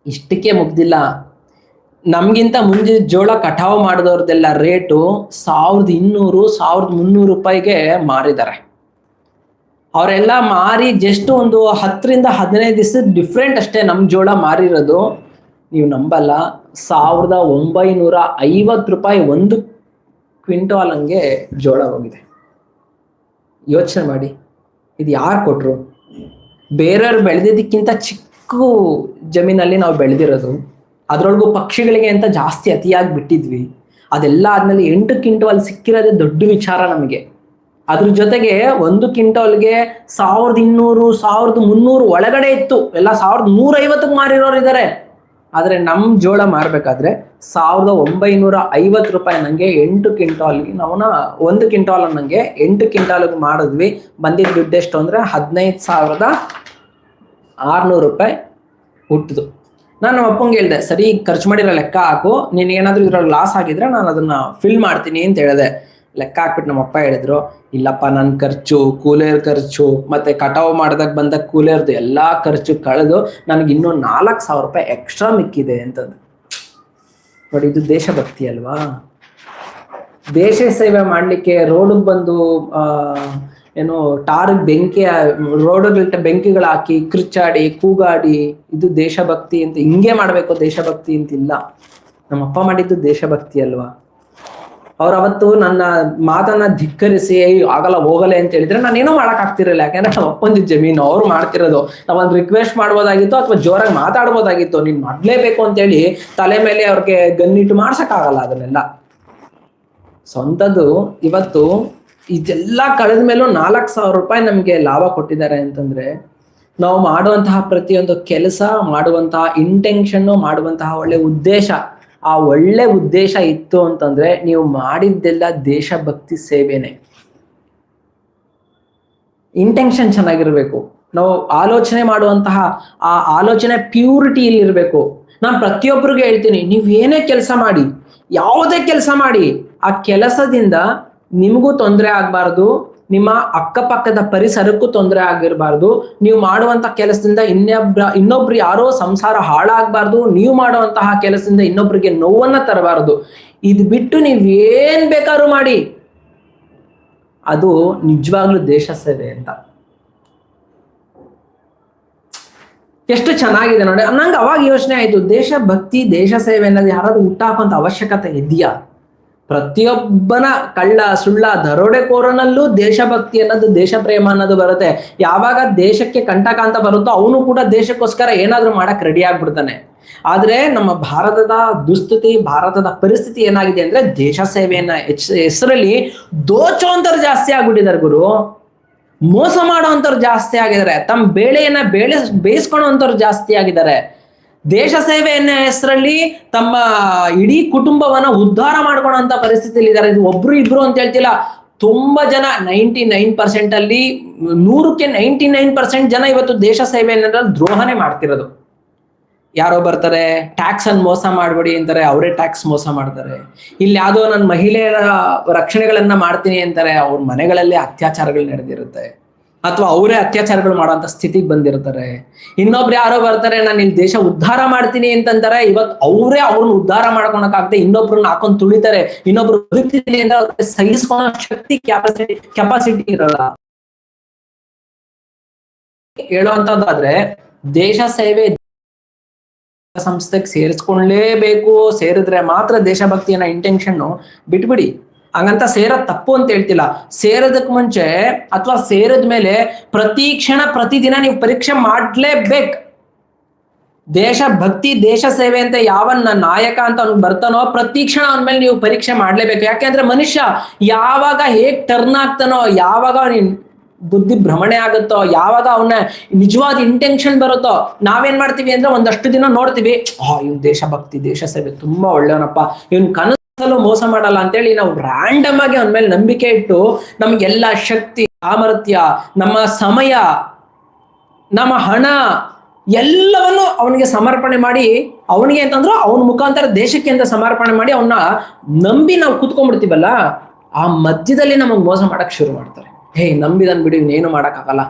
ಇಷ್ಟಕ್ಕೆ ಮುಗ್ದಿಲ್ಲ. ನಮ್ಗಿಂತ ಮುಂಚೆ ಜೋಳ ಕಟಾವು ಮಾಡಿದವ್ರದ್ದೆಲ್ಲ ರೇಟು ಸಾವಿರದ ಇನ್ನೂರು, ಸಾವಿರದ ಮುನ್ನೂರು ರೂಪಾಯಿಗೆ ಮಾರಿದ್ದಾರೆ. ಅವರೆಲ್ಲ ಮಾರಿ ಜಸ್ಟ್ ಒಂದು ಹತ್ತರಿಂದ ಹದಿನೈದು ದಿವಸ ಡಿಫ್ರೆಂಟ್ ಅಷ್ಟೇ ನಮ್ ಜೋಳ ಮಾರಿರೋದು. ನೀವು ನಂಬಲ್ಲ, ಸಾವಿರದ ಒಂಬೈನೂರ ಐವತ್ತು ರೂಪಾಯಿ ಒಂದು ಕ್ವಿಂಟಾಲ್ ಹಂಗೆ ಜೋಳ ಹೋಗಿದೆ. ಯೋಚನೆ ಮಾಡಿ, ಇದು ಯಾರು ಕೊಟ್ರು? ಬೇರೆಯವ್ರು ಬೆಳೆದಿದ್ದಕ್ಕಿಂತ ಚಿಕ್ಕ ಜಮೀನಲ್ಲಿ ನಾವು ಬೆಳೆದಿರೋದು, ಅದ್ರೊಳಗೂ ಪಕ್ಷಿಗಳಿಗೆ ಅಂತ ಜಾಸ್ತಿ ಅತಿಯಾಗಿ ಬಿಟ್ಟಿದ್ವಿ. ಅದೆಲ್ಲ ಆದಮೇಲೆ ಎಂಟು ಕ್ವಿಂಟಾಲ್ ಸಿಕ್ಕಿರೋದೇ ದೊಡ್ಡ ವಿಚಾರ ನಮಗೆ. ಅದ್ರ ಜೊತೆಗೆ ಒಂದು ಕ್ವಿಂಟಾಲ್ಗೆ ಸಾವಿರದ ಇನ್ನೂರು, ಸಾವಿರದ ಮುನ್ನೂರು ಒಳಗಡೆ ಇತ್ತು. ಎಲ್ಲ ಸಾವಿರದ ನೂರೈವತ್ತಕ್ಕೆ ಮಾರಿರೋರು ಇದ್ದಾರೆ ಆದ್ರೆ ನಮ್ಮ ಜೋಳ ಮಾರಬೇಕಾದ್ರೆ ಸಾವಿರದ ಒಂಬೈನೂರ ಐವತ್ತು ರೂಪಾಯಿ ನನಗೆ ಎಂಟು ಕ್ವಿಂಟಾಲ್ಗೆ ನಾವನ್ನ ಒಂದು ಕ್ವಿಂಟಾಲ್ ನಂಗೆ ಎಂಟು ಕ್ವಿಂಟಾಲ್ಗೆ ಮಾಡಿದ್ವಿ. ಬಂದಿದ್ದ ದುಡ್ಡು ಎಷ್ಟು ಅಂದ್ರೆ ಹದಿನೈದು ಸಾವಿರದ ಆರ್ನೂರು ರೂಪಾಯಿ ಹುಟ್ಟಿದು ನಾನು ನಮ್ಮ ಅಪ್ಪಂಗೆ ಹೇಳಿದೆ, ಸರಿ, ಖರ್ಚು ಮಾಡಿರೋ ಲೆಕ್ಕ ಹಾಕು. ನೀನು ಏನಾದರೂ ಇದ್ರಲ್ಲಿ ಲಾಸ್ ಆಗಿದ್ರೆ ನಾನು ಅದನ್ನ ಫಿಲ್ ಮಾಡ್ತೀನಿ ಅಂತ ಹೇಳಿದೆ. ಲೆಕ್ಕ ಹಾಕ್ಬಿಟ್ಟು ನಮ್ಮ ಅಪ್ಪ ಹೇಳಿದ್ರು, ಇಲ್ಲಪ್ಪ ನನ್ನ ಖರ್ಚು ಕೂಲೇರ್ ಖರ್ಚು, ಮತ್ತೆ ಕಟಾವು ಮಾಡಿದಾಗ ಬಂದ ಕೂಲೇರ್ದು ಎಲ್ಲಾ ಖರ್ಚು ಕಳೆದು ನನಗೆ ಇನ್ನೂ ನಾಲ್ಕು ಸಾವಿರ ರೂಪಾಯಿ ಎಕ್ಸ್ಟ್ರಾ ಮಿಕ್ಕಿದೆ ಅಂತಂದು. ನೋಡಿ, ಇದು ದೇಶಭಕ್ತಿ ಅಲ್ವಾ? ದೇಶ ಸೇವೆ ಮಾಡ್ಲಿಕ್ಕೆ ರೋಡಿಗೆ ಬಂದು ಏನು ಟಾರ್ ಬೆಂಕಿ ರೋಡ್ ಬೆಂಕಿಗಳು ಹಾಕಿ, ಕಿರ್ಚಾಡಿ, ಕೂಗಾಡಿ, ಇದು ದೇಶಭಕ್ತಿ ಅಂತ, ಹಿಂಗೆ ಮಾಡಬೇಕು ದೇಶಭಕ್ತಿ ಅಂತಿಲ್ಲ. ನಮ್ಮ ಅಪ್ಪ ಮಾಡಿದ್ದು ದೇಶಭಕ್ತಿ ಅಲ್ವಾ? ಅವ್ರು ಅವತ್ತು ನನ್ನ ಮಾತನ್ನ ಧಿಕ್ಕರಿಸಿ "ಏಯ್, ಆಗಲ್ಲ ಹೋಗಲೆ ಅಂತ ಹೇಳಿದ್ರೆ ನಾನೇನೋ ಮಾಡಕ್ ಆಗ್ತಿರಲಿಲ್ಲ ಯಾಕಂದ್ರೆ ನಮ್ಮ ಅಪ್ಪಂದು ಜಮೀನು ಅವ್ರು ಮಾಡ್ತಿರೋದು. ನಾವೊಂದು ರಿಕ್ವೆಸ್ಟ್ ಮಾಡ್ಬೋದಾಗಿತ್ತು ಅಥವಾ ಜೋರಾಗಿ ಮಾತಾಡ್ಬೋದಾಗಿತ್ತು ನೀನ್ ಮಾಡ್ಲೇಬೇಕು ಅಂತೇಳಿ ತಲೆ ಮೇಲೆ ಅವ್ರಿಗೆ ಗನ್ನಿಟ್ಟು ಮಾಡ್ಸಕ್ ಆಗಲ್ಲ ಅದನ್ನೆಲ್ಲ. ಸ್ವಂತದ್ದು ಇವತ್ತು ಇದೆಲ್ಲ ಕಳೆದ ಮೇಲೂ ನಾಲ್ಕು ಸಾವಿರ ರೂಪಾಯಿ ನಮಗೆ ಲಾಭ ಕೊಟ್ಟಿದ್ದಾರೆ ಅಂತಂದ್ರೆ ನಾವು ಮಾಡುವಂತಹ ಪ್ರತಿಯೊಂದು ಕೆಲಸ ಮಾಡುವಂತಹ ಇಂಟೆನ್ಷನ್ ಮಾಡುವಂತಹ ಒಳ್ಳೆ ಉದ್ದೇಶ ಆ ಒಳ್ಳೆ ಉದ್ದೇಶ ಇತ್ತು ಅಂತಂದ್ರೆ ನೀವು ಮಾಡಿದ್ದೆಲ್ಲ ದೇಶಭಕ್ತಿ ಸೇವೆನೆ. ಇಂಟೆನ್ಷನ್ ಚೆನ್ನಾಗಿರ್ಬೇಕು. ನಾವು ಆಲೋಚನೆ ಮಾಡುವಂತಹ ಆ ಆಲೋಚನೆ ಪ್ಯೂರಿಟಿ ಇಲ್ಲಿ ಇರಬೇಕು. ನಾನು ಪ್ರತಿಯೊಬ್ಬರಿಗೂ ಹೇಳ್ತೀನಿ, ನೀವು ಏನೇ ಕೆಲಸ ಮಾಡಿ, ಯಾವುದೇ ಕೆಲಸ ಮಾಡಿ, ಆ ಕೆಲಸದಿಂದ ನಿಮಗೂ ತೊಂದರೆ ಆಗ್ಬಾರ್ದು ನಿಮ್ಮ ಅಕ್ಕಪಕ್ಕದ ಪರಿಸರಕ್ಕೂ ತೊಂದರೆ ಆಗಿರಬಾರ್ದು. ನೀವು ಮಾಡುವಂತ ಕೆಲಸದಿಂದ ಇನ್ನೊಬ್ರ, ಇನ್ನೊಬ್ರು ಯಾರೋ ಸಂಸಾರ ಹಾಳಾಗಬಾರ್ದು. ನೀವು ಮಾಡುವಂತಹ ಕೆಲಸದಿಂದ ಇನ್ನೊಬ್ರಿಗೆ ನೋವನ್ನ ತರಬಾರದು. ಇದು ಬಿಟ್ಟು ನೀವು ಏನ್ ಬೇಕಾದ್ರೂ ಮಾಡಿ. ಅದು ನಿಜವಾಗ್ಲೂ ದೇಶ ಸೇವೆ ಅಂತ. ಎಷ್ಟು ಚೆನ್ನಾಗಿದೆ ನೋಡಿ. ನಂಗೆ ಅವಾಗ ಯೋಚನೆ ಆಯ್ತು, ದೇಶ ಭಕ್ತಿ, ದೇಶ ಸೇವೆ ಅನ್ನೋದು ಯಾರಾದ್ರೂ ಹುಟ್ಟಾಕುವಂತ ಅವಶ್ಯಕತೆ ಇದೆಯಾ? ಪ್ರತಿಯೊಬ್ಬನ ಕಳ್ಳ, ಸುಳ್ಳ, ದರೋಡೆಕೋರನಲ್ಲೂ ದೇಶಭಕ್ತಿ ಅನ್ನೋದು ದೇಶ ಪ್ರೇಮ ಅನ್ನೋದು ಬರುತ್ತೆ. ಯಾವಾಗ ದೇಶಕ್ಕೆ ಕಂಟಕ ಅಂತ ಬರುತ್ತೋ ಅವನು ಕೂಡ ದೇಶಕ್ಕೋಸ್ಕರ ಏನಾದ್ರೂ ಮಾಡಕ್ ರೆಡಿ ಆಗ್ಬಿಡ್ತಾನೆ. ಆದ್ರೆ ನಮ್ಮ ಭಾರತದ ದುಸ್ಥಿತಿ, ಭಾರತದ ಪರಿಸ್ಥಿತಿ ಏನಾಗಿದೆ ಅಂದ್ರೆ ದೇಶ ಸೇವೆಯನ್ನ ಹೆಚ್- ಹೆಸರಲ್ಲಿ ದೋಚೋಂತರು ಜಾಸ್ತಿ ಆಗ್ಬಿಟ್ಟಿದ್ದಾರೆ ಗುರು. ಮೋಸ ಮಾಡೋವಂಥವ್ರು ಜಾಸ್ತಿ ಆಗಿದ್ದಾರೆ. ತಮ್ಮ ಬೇಳೆಯನ್ನ ಬೇಳೆ ಬೇಯಿಸ್ಕೊಳ್ಳುವಂತವ್ರು ಜಾಸ್ತಿ ಆಗಿದ್ದಾರೆ. ದೇಶ ಸೇವೆ ಎನ್ನ ಹೆಸರಲ್ಲಿ ತಮ್ಮ ಇಡೀ ಕುಟುಂಬವನ್ನ ಉದ್ಧಾರ ಮಾಡ್ಕೊಳ್ಳೋಂತ ಪರಿಸ್ಥಿತಿಯಲ್ಲಿ ಇದ್ದಾರೆ ಇದು ಒಬ್ರು ಇಬ್ರು ಅಂತ ಹೇಳ್ತಿಲ್ಲ. ತುಂಬಾ ಜನ, ನೈಂಟಿ ನೈನ್ ಪರ್ಸೆಂಟ್ ಅಲ್ಲಿ ನೂರಕ್ಕೆ ನೈಂಟಿ ನೈನ್ ಪರ್ಸೆಂಟ್ ಜನ ಇವತ್ತು ದೇಶ ಸೇವೆ ದ್ರೋಹನೆ ಮಾಡ್ತಿರೋದು. ಯಾರೋ ಬರ್ತಾರೆ ಟ್ಯಾಕ್ಸ್ ಅನ್ನು ಮೋಸ ಮಾಡ್ಬೇಡಿ ಅಂತಾರೆ, ಅವರೇ ಟ್ಯಾಕ್ಸ್ ಮೋಸ ಮಾಡ್ತಾರೆ. ಇಲ್ಲಿ ಯಾವುದೋ ನನ್ನ ಮಹಿಳೆಯರ ರಕ್ಷಣೆಗಳನ್ನ ಮಾಡ್ತೀನಿ ಅಂತಾರೆ, ಅವ್ರ ಮನೆಗಳಲ್ಲೇ ಅತ್ಯಾಚಾರಗಳು ನಡೆದಿರುತ್ತೆ. ಅಥವಾ ಅವರೇ ಅತ್ಯಾಚಾರಗಳು ಮಾಡುವಂತ ಸ್ಥಿತಿಗೆ ಬಂದಿರ್ತಾರೆ. ಇನ್ನೊಬ್ರು ಯಾರೋ ಬರ್ತಾರೆ, ನಾನು ಇಲ್ಲಿ ದೇಶ ಉದ್ಧಾರ ಮಾಡ್ತೀನಿ ಅಂತಂತಾರೆ ಇವತ್ತು ಅವರೇ ಅವ್ರನ್ನ ಉದ್ಧಾರ ಮಾಡ್ಕೊಳಕ್ಕಾಗದೆ ಇನ್ನೊಬ್ರನ್ನ ಹಾಕೊಂಡ್ ತುಳಿತಾರೆ. ಇನ್ನೊಬ್ರು ಬದುಕ್ತೀನಿ ಅಂದ್ರೆ ಅವ್ರಿಗೆ ಸಹಿಸ್ಕೊ ಶಕ್ತಿ ಕೆಪಾಸಿಟಿ ಕೆಪಾಸಿಟಿ ಇರಲ್ಲ. ಹೇಳುವಂತದ್ದಾದ್ರೆ ದೇಶ ಸೇವೆ ಸಂಸ್ಥೆಗೆ ಸೇರಿಸ್ಕೊಳ್ಲೇಬೇಕು. ಸೇರಿದ್ರೆ ಮಾತ್ರ ದೇಶಭಕ್ತಿಯನ್ನ ಇಂಟೆನ್ಷನ್ ಬಿಟ್ಬಿಡಿ. ಹಂಗಂತ ಸೇರ ತಪ್ಪು ಅಂತ ಹೇಳ್ತಿಲ್ಲ. ಸೇರೋದಕ್ ಮುಂಚೆ ಅಥವಾ ಸೇರದ ಮೇಲೆ ಪ್ರತಿ ಕ್ಷಣ ಪ್ರತಿದಿನ ನೀವು ಪರೀಕ್ಷೆ ಮಾಡಲೇಬೇಕು. ದೇಶ ಭಕ್ತಿ, ದೇಶ ಸೇವೆ ಅಂತ ಯಾವ ನಾಯಕ ಅಂತ ಅವ್ನ್ ಬರ್ತಾನೋ ಪ್ರತಿ ಕ್ಷಣ ಅವನ ಮೇಲೆ ನೀವು ಪರೀಕ್ಷೆ ಮಾಡ್ಲೇಬೇಕು. ಯಾಕೆಂದ್ರೆ ಮನುಷ್ಯ ಯಾವಾಗ ಹೇಗ್ ಟರ್ನ್ ಆಗ್ತಾನೋ, ಯಾವಾಗ ಅವ್ನಿನ್ ಬುದ್ಧಿ ಭ್ರಮಣೆ ಆಗುತ್ತೋ, ಯಾವಾಗ ಅವನ ನಿಜವಾದ ಇಂಟೆನ್ಷನ್ ಬರುತ್ತೋ, ನಾವೇನ್ ಮಾಡ್ತೀವಿ ಅಂದ್ರೆ ಒಂದಷ್ಟು ದಿನ ನೋಡ್ತೀವಿ ಆ ಇವ್ನು ದೇಶಭಕ್ತಿ ದೇಶ ಸೇವೆ ತುಂಬಾ ಒಳ್ಳೆಯವನಪ್ಪ, ಇವ್ನ್ ಕನಸಲ್ಲೂ ಮೋಸ ಮಾಡಲ್ಲ ಅಂತೇಳಿ ನಾವು ರ್ಯಾಂಡಮ್ ಆಗಿ ಅವನ ಮೇಲೆ ನಂಬಿಕೆ ಇಟ್ಟು ನಮ್ಗೆಲ್ಲ ಶಕ್ತಿ, ಸಾಮರ್ಥ್ಯ, ನಮ್ಮ ಸಮಯ, ನಮ್ಮ ಹಣ ಎಲ್ಲವನ್ನು ಅವನಿಗೆ ಸಮರ್ಪಣೆ ಮಾಡಿ, ಅವನಿಗೆ ಅಂತಂದ್ರೆ ಅವನ ಮುಖಾಂತರ ದೇಶಕ್ಕೆ ಅಂತ ಸಮರ್ಪಣೆ ಮಾಡಿ ಅವನ್ನ ನಂಬಿ ನಾವು ಕೂತ್ಕೊಂಡ್ಬಿಡ್ತೀವಲ್ಲ, ಆ ಮಧ್ಯದಲ್ಲಿ ನಮಗ್ ಮೋಸ ಮಾಡಕ್ ಶುರು ಮಾಡ್ತಾರೆ. ಹೇ, ನಂಬಿದನ್ ಬಿಡಿ ಏನು ಮಾಡಕ್ಕಾಗಲ್ಲ.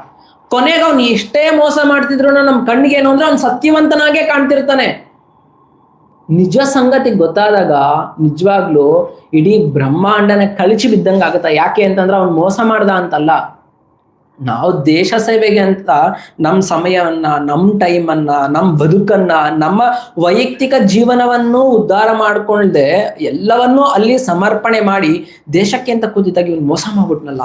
ಕೊನೆಗೆ ಅವ್ನು ಎಷ್ಟೇ ಮೋಸ ಮಾಡ್ತಿದ್ರು ನಮ್ ಕಣ್ಣಿಗೆ ಏನು ಅಂದ್ರೆ ಅವ್ನು ಸತ್ಯವಂತನಾಗೆ ಕಾಣ್ತಿರ್ತಾನೆ. ನಿಜ ಸಂಗತಿ ಗೊತ್ತಾದಾಗ ನಿಜವಾಗ್ಲೂ ಇಡೀ ಬ್ರಹ್ಮಾಂಡನ ಕಳಚಿ ಬಿದ್ದಂಗೆ ಆಗುತ್ತ? ಯಾಕೆ ಅಂತಂದ್ರೆ ಅವ್ನು ಮೋಸ ಮಾಡ್ದ ಅಂತಲ್ಲ. ನಾವು ದೇಶ ಸೇವೆಗೆ ಅಂತ ನಮ್ಮ ಸಮಯವನ್ನ ನಮ್ಮ ಟೈಮನ್ನ ನಮ್ಮ ಬದುಕನ್ನ, ನಮ್ಮ ವೈಯಕ್ತಿಕ ಜೀವನವನ್ನು ಉದ್ಧಾರ ಮಾಡ್ಕೊಳ್ದೆ ಎಲ್ಲವನ್ನೂ ಅಲ್ಲಿ ಸಮರ್ಪಣೆ ಮಾಡಿ ದೇಶಕ್ಕೆ ಅಂತ ಕೂತಿದ್ದಾಗ ಇವ್ನು ಮೋಸ ಮಾಡ್ಬಿಟ್ನಲ್ಲ.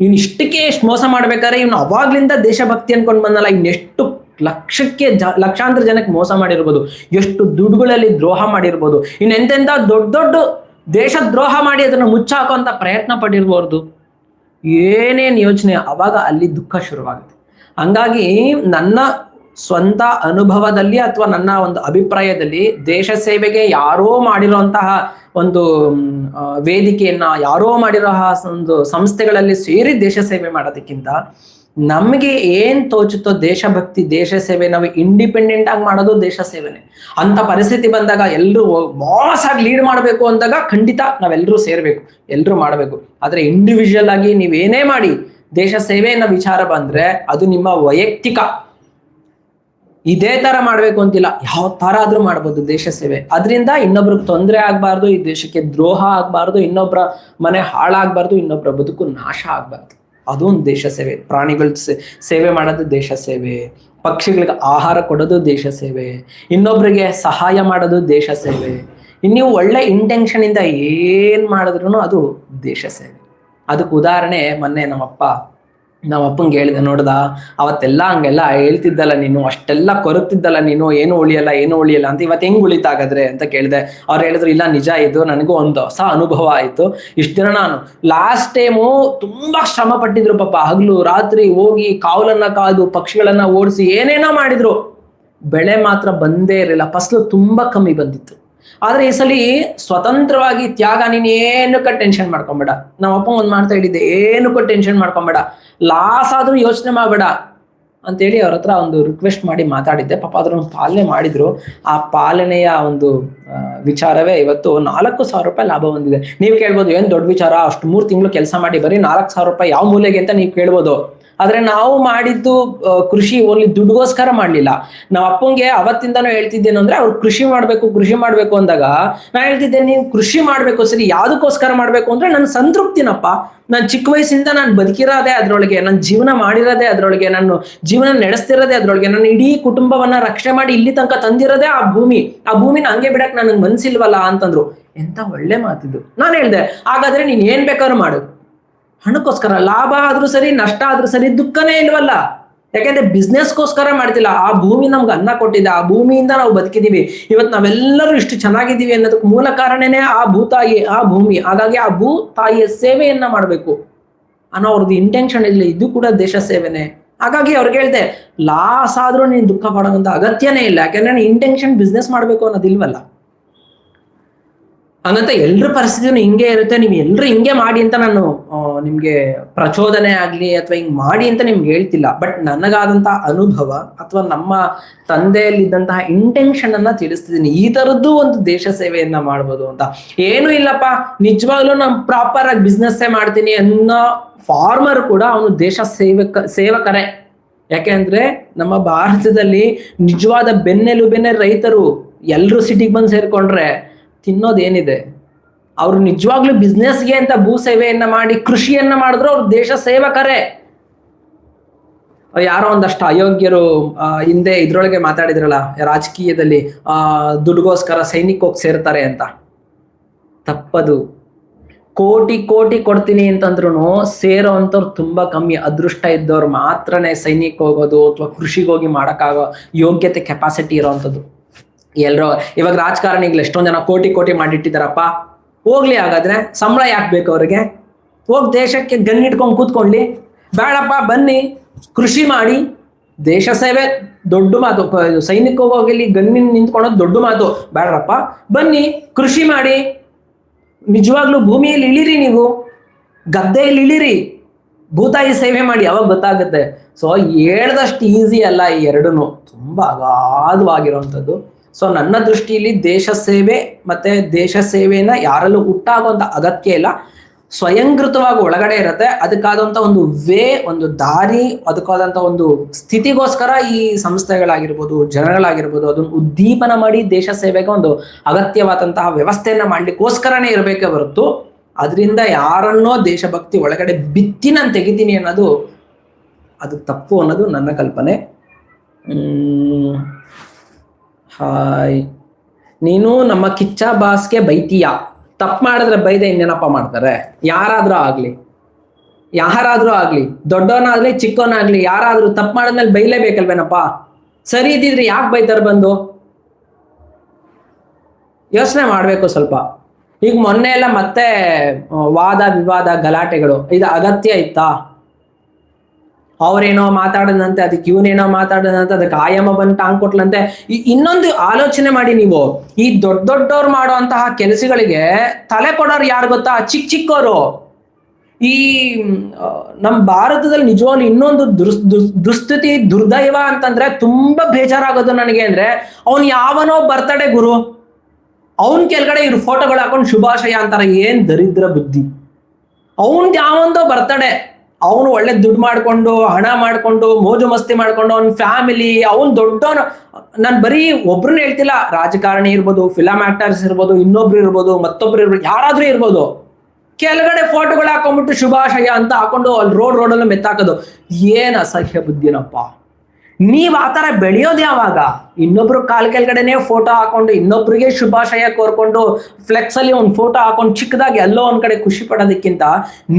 ಇವ್ನು ಇಷ್ಟಕ್ಕೆ ಎಷ್ಟು ಮೋಸ ಮಾಡ್ಬೇಕಾದ್ರೆ ಇವ್ನು ಅವಾಗ್ಲಿಂದ ದೇಶಭಕ್ತಿ ಅನ್ಕೊಂಡ್ ಬಂದಲ್ಲ. ಇನ್ನೆಷ್ಟು ಲಕ್ಷಕ್ಕೆ ಜ, ಲಕ್ಷಾಂತರ ಜನಕ್ಕೆ ಮೋಸ ಮಾಡಿರ್ಬೋದು. ಎಷ್ಟು ದುಡ್ಡುಗಳಲ್ಲಿ ದ್ರೋಹ ಮಾಡಿರ್ಬೋದು. ಇನ್ನೆಂತೆಂತ ದೊಡ್ಡ ದೊಡ್ಡ ದೇಶ ದ್ರೋಹ ಮಾಡಿ ಅದನ್ನು ಮುಚ್ಚಾಕುವಂಥ ಪ್ರಯತ್ನ ಪಟ್ಟಿರ್ಬೋದು ಏನೇನು ಯೋಚನೆ, ಅವಾಗ ಅಲ್ಲಿ ದುಃಖ ಶುರುವಾಗುತ್ತೆ. ಹಂಗಾಗಿ ನನ್ನ ಸ್ವಂತ ಅನುಭವದಲ್ಲಿ ಅಥವಾ ನನ್ನ ಒಂದು ಅಭಿಪ್ರಾಯದಲ್ಲಿ ದೇಶ ಸೇವೆಗೆ ಯಾರೋ ಮಾಡಿರುವಂತಹ ಒಂದು ವೇದಿಕೆಯನ್ನ, ಯಾರೋ ಮಾಡಿರೋ ಒಂದು ಸಂಸ್ಥೆಗಳಲ್ಲಿ ಸೇರಿ ದೇಶ ಸೇವೆ ಮಾಡೋದಕ್ಕಿಂತ ನಮಗೆ ಏನ್ ತೋಚುತ್ತೋ ದೇಶಭಕ್ತಿ ದೇಶ ಸೇವೆ, ನಾವು ಇಂಡಿಪೆಂಡೆಂಟ್ ಆಗಿ ಮಾಡೋದು ದೇಶ ಸೇವೆನೆ. ಅಂತ ಪರಿಸ್ಥಿತಿ ಬಂದಾಗ ಎಲ್ಲರೂ ಮಾಸ್ ಆಗಿ ಲೀಡ್ ಮಾಡಬೇಕು ಅಂದಾಗ ಖಂಡಿತ ನಾವೆಲ್ಲರೂ ಸೇರ್ಬೇಕು ಎಲ್ಲರೂ ಮಾಡಬೇಕು. ಆದ್ರೆ ಇಂಡಿವಿಜುವಲ್ ಆಗಿ ನೀವೇನೇ ಮಾಡಿ, ದೇಶ ಸೇವೆ ಅನ್ನೋ ವಿಚಾರ ಬಂದ್ರೆ ಅದು ನಿಮ್ಮ ವೈಯಕ್ತಿಕ. ಇದೇ ತರ ಮಾಡ್ಬೇಕು ಅಂತಿಲ್ಲ, ಯಾವ ತರ ಆದ್ರೂ ಮಾಡ್ಬೋದು ದೇಶ ಸೇವೆ. ಅದರಿಂದ ಇನ್ನೊಬ್ರಿಗೆ ತೊಂದರೆ ಆಗ್ಬಾರ್ದು, ಈ ದೇಶಕ್ಕೆ ದ್ರೋಹ ಆಗ್ಬಾರ್ದು, ಇನ್ನೊಬ್ರ ಮನೆ ಹಾಳಾಗ್ಬಾರ್ದು, ಇನ್ನೊಬ್ರ ಬದುಕು ನಾಶ ಆಗ್ಬಾರ್ದು. ಅದು ಒಂದು ದೇಶ ಸೇವೆ. ಪ್ರಾಣಿಗಳ ಸೇವೆ ಮಾಡೋದು ದೇಶ ಸೇವೆ. ಪಕ್ಷಿಗಳಿಗೆ ಆಹಾರ ಕೊಡೋದು ದೇಶ ಸೇವೆ. ಇನ್ನೊಬ್ರಿಗೆ ಸಹಾಯ ಮಾಡೋದು ದೇಶ ಸೇವೆ. ನೀವು ಒಳ್ಳೆ ಇಂಟೆನ್ಷನ್ ಇಂದ ಏನ್ ಮಾಡಿದ್ರು ಅದು ದೇಶ ಸೇವೆ. ಅದಕ್ಕೆ ಉದಾಹರಣೆ ಮೊನ್ನೆ ನಮ್ಮಪ್ಪ ನಮ್ಮ ಅಪ್ಪಂಗೆ ಹೇಳಿದೆ, ನೋಡ್ದ, ಅವತ್ತೆಲ್ಲ ಹಂಗೆಲ್ಲ ಹೇಳ್ತಿದ್ದಲ್ಲ ನೀನು, ಅಷ್ಟೆಲ್ಲ ಕೊರಗ್ತಿದ್ದಲ್ಲ ನೀನು, ಏನು ಉಳಿಯಲ್ಲ ಏನು ಉಳಿಯಲ್ಲ ಅಂತ ಇವತ್ತು ಹೆಂಗ್ ಉಳಿತಾಗದ್ರೆ ಅಂತ ಕೇಳಿದೆ. ಅವ್ರು ಹೇಳಿದ್ರು, ಇಲ್ಲ, ನಿಜ ಇದು, ನನಗೂ ಒಂದು ಹೊಸ ಅನುಭವ ಆಯ್ತು. ಇಷ್ಟು ದಿನ ನಾನು ಲಾಸ್ಟ್ ಟೈಮು ತುಂಬಾ ಶ್ರಮ ಪಟ್ಟಿದ್ರು ಪಾಪ, ಹಗಲು, ರಾತ್ರಿ ಹೋಗಿ ಕಾವಲನ್ನ ಕಾದು, ಪಕ್ಷಿಗಳನ್ನ ಓಡಿಸಿ ಏನೇನೋ ಮಾಡಿದ್ರು. ಬೆಳೆ ಮಾತ್ರ ಬಂದೇ ಇರಲಿಲ್ಲ, ಫಸಲು ತುಂಬಾ ಕಮ್ಮಿ ಬಂದಿತ್ತು. ಆದ್ರೆ ಈ ಸಲ ಸ್ವತಂತ್ರವಾಗಿ ತ್ಯಾಗ ನೀನ್ ಏನಕ್ಕೆ ಟೆನ್ಷನ್ ಮಾಡ್ಕೊಂಬೇಡ. ನಮ್ಮ ಅಪ್ಪ ಒಂದ್ ಮಾಡ್ತಾ ಹೇಳಿದ್ದೆ ಏನಕ್ಕೂ ಟೆನ್ಷನ್ ಮಾಡ್ಕೊಂಬೇಡ. ಲಾಸ್ ಆದ್ರೂ ಯೋಚನೆ ಮಾಡಬೇಡ. ಅಂತೇಳಿ ಅವ್ರ ಹತ್ರ ಒಂದು ರಿಕ್ವೆಸ್ಟ್ ಮಾಡಿ ಮಾತಾಡಿದ್ದೆ. ಪಾಪ ಅದ್ರ ಪಾಲನೆ ಮಾಡಿದ್ರು. ಆ ಪಾಲನೆಯ ಒಂದು ವಿಚಾರವೇ ಇವತ್ತು ನಾಲ್ಕು ಸಾವಿರ ರೂಪಾಯಿ ಲಾಭ ಬಂದಿದೆ ನೀವು ಕೇಳ್ಬೋದು, ಏನ್ ದೊಡ್ಡ ವಿಚಾರ? ಅಷ್ಟು ಮೂರು ತಿಂಗಳು ಕೆಲಸ ಮಾಡಿ ಬರೀ ನಾಲ್ಕು ಸಾವಿರ ರೂಪಾಯಿ ಯಾವ ಮೂಲೆಗೆ? ಅಂತ ನೀವು ಕೇಳ್ಬೋದು. ಆದ್ರೆ ನಾವು ಮಾಡಿದ್ದು ಕೃಷಿ ಓನ್ಲಿ ದುಡ್ಡುಗೋಸ್ಕರ ಮಾಡ್ಲಿಲ್ಲ. ನಮ್ಮ ಅಪ್ಪಂಗೆ ಅವತ್ತಿಂದನೂ ಹೇಳ್ತಿದ್ದೇನು ಅಂದ್ರೆ ಅವ್ರು ಕೃಷಿ ಮಾಡ್ಬೇಕು ಕೃಷಿ ಮಾಡ್ಬೇಕು ಅಂದಾಗ ನಾ ಹೇಳ್ತಿದ್ದೆ, ನೀವು ಕೃಷಿ ಮಾಡ್ಬೇಕು, ಸರಿ ಯಾವ್ದಕ್ಕೋಸ್ಕರ ಮಾಡ್ಬೇಕು? ಅಂದ್ರೆ ನನ್ ಸಂತೃಪ್ತಿನಪ್ಪ. ನಾನು ಚಿಕ್ಕ ವಯಸ್ಸಿಂದ ನಾನು ಬದುಕಿರೋದೇ ಅದ್ರೊಳಗೆ, ನನ್ ಜೀವನ ಮಾಡಿರೋದೇ ಅದ್ರೊಳಗೆ, ನಾನು ಜೀವನ ನಡೆಸ್ತಿರೋದೇ ಅದ್ರೊಳಗೆ ನನ್ನ ಇಡೀ ಕುಟುಂಬವನ್ನ ರಕ್ಷಣೆ ಮಾಡಿ ಇಲ್ಲಿ ತನಕ ತಂದಿರೋದೇ ಆ ಭೂಮಿ. ಆ ಭೂಮಿನ ಹಂಗೆ ಬಿಡಕ್ ನನಗೆ ಮನ್ಸಿಲ್ವಲ್ಲ ಅಂತಂದ್ರು. ಎಂತ ಒಳ್ಳೆ ಮಾತಿದ್ದು ನಾನು ಹೇಳ್ದೆ, ಹಾಗಾದ್ರೆ ನೀನ್ ಏನ್ ಬೇಕಾದ್ರೂ ಮಾಡು. ಹಣಕ್ಕೋಸ್ಕರ, ಲಾಭ ಆದ್ರೂ ಸರಿ, ನಷ್ಟ ಆದ್ರೂ ಸರಿ, ದುಃಖನೇ ಇಲ್ವಲ್ಲ? ಯಾಕೆಂದ್ರೆ ಬಿಸ್ನೆಸ್ಗೋಸ್ಕರ ಮಾಡ್ತಿಲ್ಲ. ಆ ಭೂಮಿ ನಮ್ಗೆ ಅನ್ನ ಕೊಟ್ಟಿದೆ. ಆ ಭೂಮಿಯಿಂದ ನಾವು ಬದುಕಿದೀವಿ. ಇವತ್ತು ನಾವೆಲ್ಲರೂ ಇಷ್ಟು ಚೆನ್ನಾಗಿದ್ದೀವಿ ಅನ್ನೋದಕ್ಕೆ ಮೂಲ ಕಾರಣನೇ ಆ ಭೂತಾಯಿ ಆ ಭೂಮಿ. ಹಾಗಾಗಿ ಆ ಭೂ ತಾಯಿಯ ಸೇವೆಯನ್ನ ಮಾಡಬೇಕು. ಅನ್ನೋ ಅವ್ರದ್ದು ಇಂಟೆನ್ಷನ್ ಇಲ್ಲ ಇದು ಕೂಡ ದೇಶ ಸೇವೆನೆ. ಹಾಗಾಗಿ ಅವ್ರಿಗೆ ಹೇಳ್ದೆ ಲಾಸ್ ಆದ್ರೂ ನೀನು ದುಃಖ ಪಡೋದಂತ ಅಗತ್ಯನೇ ಇಲ್ಲ. ಯಾಕೆಂದ್ರೆ ಇಂಟೆನ್ಷನ್ ಬಿಸ್ನೆಸ್ ಮಾಡಬೇಕು ಅನ್ನೋದಿಲ್ವಲ್ಲ? ಹಂಗಂತ ಎಲ್ರ ಪರಿಸ್ಥಿತಿನೂ ಹಿಂಗೆ ಇರುತ್ತೆ. ನೀವು ಎಲ್ರು ಹಿಂಗೆ ಮಾಡಿ ಅಂತ ನಾನು ನಿಮ್ಗೆ ಪ್ರಚೋದನೆ ಆಗ್ಲಿ ಅಥವಾ ಹಿಂಗ್ ಮಾಡಿ ಅಂತ ನಿಮ್ಗೆ ಹೇಳ್ತಿಲ್ಲ. ಬಟ್ ನನಗಾದಂತಹ ಅನುಭವ ಅಥವಾ ನಮ್ಮ ತಂದೆಯಲ್ಲಿದ್ದಂತಹ ಇಂಟೆನ್ಷನ್ ಅನ್ನ ತಿಳಿಸ್ತಿದ್ದೀನಿ. ಈ ತರದ್ದು ಒಂದು ದೇಶ ಸೇವೆಯನ್ನ ಮಾಡ್ಬೋದು ಅಂತ. ಏನು ಇಲ್ಲಪ್ಪ. ನಿಜವಾಗ್ಲೂ ನಾನು ಪ್ರಾಪರ್ ಆಗಿ ಬಿಸ್ನೆಸ್ ಮಾಡ್ತೀನಿ ಅನ್ನೋ ಫಾರ್ಮರ್ ಕೂಡ ಅವನು ದೇಶ ಸೇವಕ, ಸೇವಕರೇ. ಯಾಕೆಂದ್ರೆ ನಮ್ಮ ಭಾರತದಲ್ಲಿ ನಿಜವಾದ ಬೆನ್ನೆಲುಬೆನೆ ರೈತರು ಎಲ್ರು ಸಿಟಿಗೆ ಬಂದು ಸೇರ್ಕೊಂಡ್ರೆ ತಿನ್ನೋದೇನಿದೆ? ಅವರು ನಿಜವಾಗ್ಲೂ ಬಿಸ್ನೆಸ್ಗೆ ಅಂತ ಭೂ ಸೇವೆಯನ್ನ ಮಾಡಿ ಕೃಷಿಯನ್ನ ಮಾಡಿದ್ರು ಅವ್ರು ದೇಶ ಸೇವಕರೇ. ಯಾರೋ ಒಂದಷ್ಟು ಅಯೋಗ್ಯರು ಹಿಂದೆ ಇದ್ರೊಳಗೆ ಮಾತಾಡಿದ್ರಲ್ಲ, ರಾಜಕೀಯದಲ್ಲಿ, ಆ, ದುಡ್ಗೋಸ್ಕರ ಸೈನಿಕ ಹೋಗಿ ಸೇರ್ತಾರೆ ಅಂತ. ತಪ್ಪದು. ಕೋಟಿ ಕೋಟಿ ಕೊಡ್ತೀನಿ ಅಂತಂದ್ರು ಸೇರೋ ಅಂಥವ್ರು ತುಂಬಾ ಕಮ್ಮಿ. ಅದೃಷ್ಟ ಇದ್ದವ್ರು ಮಾತ್ರನೇ ಸೈನಿಕ ಹೋಗೋದು, ಅಥವಾ ಕೃಷಿಗೋಗಿ ಮಾಡಕ್ಕಾಗೋ ಯೋಗ್ಯತೆ ಕೆಪಾಸಿಟಿ ಇರೋವಂಥದ್ದು ಎಲ್ರೋ ಇವಾಗ ರಾಜಕಾರಣಿಗಳು ಎಷ್ಟೊಂದು ಜನ ಕೋಟಿ ಕೋಟಿ ಮಾಡಿಟ್ಟಿದಾರಪ್ಪ ಹೋಗ್ಲಿ ಹಾಗಾದ್ರೆ ಸಂಬಳ ಯಾಕೆ ಬೇಕು ಅವ್ರಿಗೆ? ಹೋಗಿ ದೇಶಕ್ಕೆ ಗನ್ನಿಟ್ಕೊಂಡು ಕೂತ್ಕೊಳ್ಳಿ. ಬೇಡಪ್ಪ ಬನ್ನಿ. ಕೃಷಿ ಮಾಡಿ. ದೇಶ ಸೇವೆ ದೊಡ್ಡ ಮಾತು. ಸೈನಿಕ ಹೋಗಿ ಗನ್ನಿನ ನಿಂತ್ಕೊಳೋದು ದೊಡ್ಡ ಮಾತು. ಬೇಡಪ್ಪ ಬನ್ನಿ. ಕೃಷಿ ಮಾಡಿ. ನಿಜವಾಗ್ಲೂ ಭೂಮಿಯಲ್ಲಿ ಇಳಿರಿ ನೀವು. ಗದ್ದೆಯಲ್ಲಿ ಇಳಿರಿ. ಭೂತಾಯಿ ಸೇವೆ ಮಾಡಿ. ಯಾವಾಗ ಗೊತ್ತಾಗುತ್ತೆ? ಸೊ, ಹೇಳ್ದಷ್ಟು ಈಸಿ ಅಲ್ಲ ಈ ಎರಡೂ ತುಂಬಾ ಅಗಾಧವಾಗಿರುವಂಥದ್ದು. ಸೊ ನನ್ನ ದೃಷ್ಟಿಯಲ್ಲಿ ದೇಶ ಸೇವೆ ಮತ್ತೆ ದೇಶ ಸೇವೆನ ಯಾರಲ್ಲೂ ಹುಟ್ಟಾಗುವಂಥ ಅಗತ್ಯ ಇಲ್ಲ. ಸ್ವಯಂಕೃತವಾಗಿ ಒಳಗಡೆ ಇರುತ್ತೆ. ಅದಕ್ಕಾದಂತ ಒಂದು ವೇ, ಒಂದು ದಾರಿ, ಅದಕ್ಕಾದಂತ ಒಂದು ಸ್ಥಿತಿಗೋಸ್ಕರ ಈ ಸಂಸ್ಥೆಗಳಾಗಿರ್ಬೋದು, ಜನಗಳಾಗಿರ್ಬೋದು, ಅದನ್ನು ಉದ್ದೀಪನ ಮಾಡಿ ದೇಶ ಸೇವೆಗೆ ಒಂದು ಅಗತ್ಯವಾದಂತಹ ವ್ಯವಸ್ಥೆಯನ್ನು ಮಾಡ್ಲಿಕ್ಕೋಸ್ಕರನೇ ಇರಬೇಕೇ ಹೊರತು, ಅದರಿಂದ ಯಾರನ್ನೋ ದೇಶಭಕ್ತಿ ಒಳಗಡೆ ಬಿತ್ತಿ ನಾನು ತೆಗಿತೀನಿ ಅನ್ನೋದು ಅದು ತಪ್ಪು ಅನ್ನೋದು ನನ್ನ ಕಲ್ಪನೆ. ಹಾಯ್. ನೀನು ನಮ್ಮ ಕಿಚ್ಚ ಬಾಸ್ಗೆ ಬೈತೀಯ? ತಪ್ಪು ಮಾಡಿದ್ರೆ ಬೈದೆ ಇನ್ನೇನಪ್ಪ ಮಾಡ್ತಾರೆ? ಯಾರಾದರೂ ಆಗಲಿ. ಯಾರಾದರೂ ಆಗಲಿ. ದೊಡ್ಡವನಾಗಲಿ, ಚಿಕ್ಕವನಾಗಲಿ, ಯಾರಾದರೂ ತಪ್ಪು ಮಾಡಿದ್ಮೇಲೆ ಬೈಲೇಬೇಕಲ್ವೇನಪ್ಪ? ಸರಿ ಇದ್ದಿದ್ರೆ ಯಾಕೆ ಬೈತಾರೆ ಬಂದು? ಯೋಚನೆ ಮಾಡಬೇಕು ಸ್ವಲ್ಪ. ಈಗ ಮೊನ್ನೆ ಎಲ್ಲ ಮತ್ತೆ ವಾದ ವಿವಾದ ಗಲಾಟೆಗಳು. ಇದು ಅಗತ್ಯ ಇತ್ತಾ? ಅವ್ರೇನೋ ಮಾತಾಡದಂತೆ, ಅದಕ್ಕೆ ಇವನೇನೋ ಮಾತಾಡದಂತೆ, ಅದಕ್ಕೆ ಆಯಾಮ ಬಂದು ಟಾಂಗ್ ಕೊಟ್ಲಂತೆ. ಇನ್ನೊಂದು ಆಲೋಚನೆ ಮಾಡಿ ನೀವು. ಈ ದೊಡ್ಡ ದೊಡ್ಡವ್ರು ಮಾಡುವಂತಹ ಕೆಲಸಗಳಿಗೆ ತಲೆ ಕೊಡೋರು ಯಾರು ಗೊತ್ತಾ? ಚಿಕ್ಕ ಚಿಕ್ಕವರು ಈ ನಮ್ಮ ಭಾರತದಲ್ಲಿ ನಿಜವಾಗ್ಲು ಇನ್ನೊಂದು ದುಸ್ಥಿತಿ, ದುರ್ದೈವ ಅಂತಂದ್ರೆ ತುಂಬಾ ಬೇಜಾರಾಗೋದು ನನಗೆ ಅಂದ್ರೆ, ಅವನ್ ಯಾವನೋ ಬರ್ತಡೆ ಗುರು. ಅವನ್ ಕೆಳಗಡೆ ಇವ್ರು ಫೋಟೋಗಳು ಹಾಕೊಂಡು ಶುಭಾಶಯ ಅಂತಾರೆ. ಏನ್ ದರಿದ್ರ ಬುದ್ಧಿ. ಅವನ್ ಯಾವೊಂದೋ ಬರ್ತಡೆ. ಅವನು ಒಳ್ಳೆ ದುಡ್ಡು ಮಾಡ್ಕೊಂಡು, ಹಣ ಮಾಡ್ಕೊಂಡು, ಮೋಜು ಮಸ್ತಿ ಮಾಡ್ಕೊಂಡು ಅವ್ನ ಫ್ಯಾಮಿಲಿ ಅವನು ದೊಡ್ಡವನು. ನಾನು ಬರೀ ಒಬ್ರನ್ನ ಹೇಳ್ತಿಲ್ಲ. ರಾಜಕಾರಣಿ ಇರ್ಬೋದು ಫಿಲಮ್ ಆಕ್ಟರ್ಸ್ ಇರ್ಬೋದು, ಇನ್ನೊಬ್ರು ಇರ್ಬೋದು, ಮತ್ತೊಬ್ರು ಇರ್ಬೋದು, ಯಾರಾದ್ರೂ ಇರ್ಬೋದು. ಕೆಳಗಡೆ ಫೋಟೋಗಳು ಹಾಕೊಂಡ್ಬಿಟ್ಟು ಶುಭಾಶಯ ಅಂತ ಹಾಕೊಂಡು ಅಲ್ಲಿ ರೋಡ್ ರೋಡಲ್ಲೂ ಮೆತ್ತಾಕೋದು. ಏನು ಅಸಹ್ಯ ಬುದ್ಧಿನಪ್ಪ. ನೀವ್ ಆ ತರ ಬೆಳೆಯೋದು ಯಾವಾಗ? ಇನ್ನೊಬ್ರು ಕಾಲ್ ಕೆಳಗಡೆನೆ ಫೋಟೋ ಹಾಕೊಂಡು, ಇನ್ನೊಬ್ರಿಗೆ ಶುಭಾಶಯ ಕೋರ್ಕೊಂಡು ಫ್ಲೆಕ್ಸ್ ಅಲ್ಲಿ ಒಂದು ಫೋಟೋ ಹಾಕೊಂಡು ಚಿಕ್ಕದಾಗಿ ಎಲ್ಲೋ ಒಂದ್ ಕಡೆ ಖುಷಿ ಪಡೋದಕ್ಕಿಂತ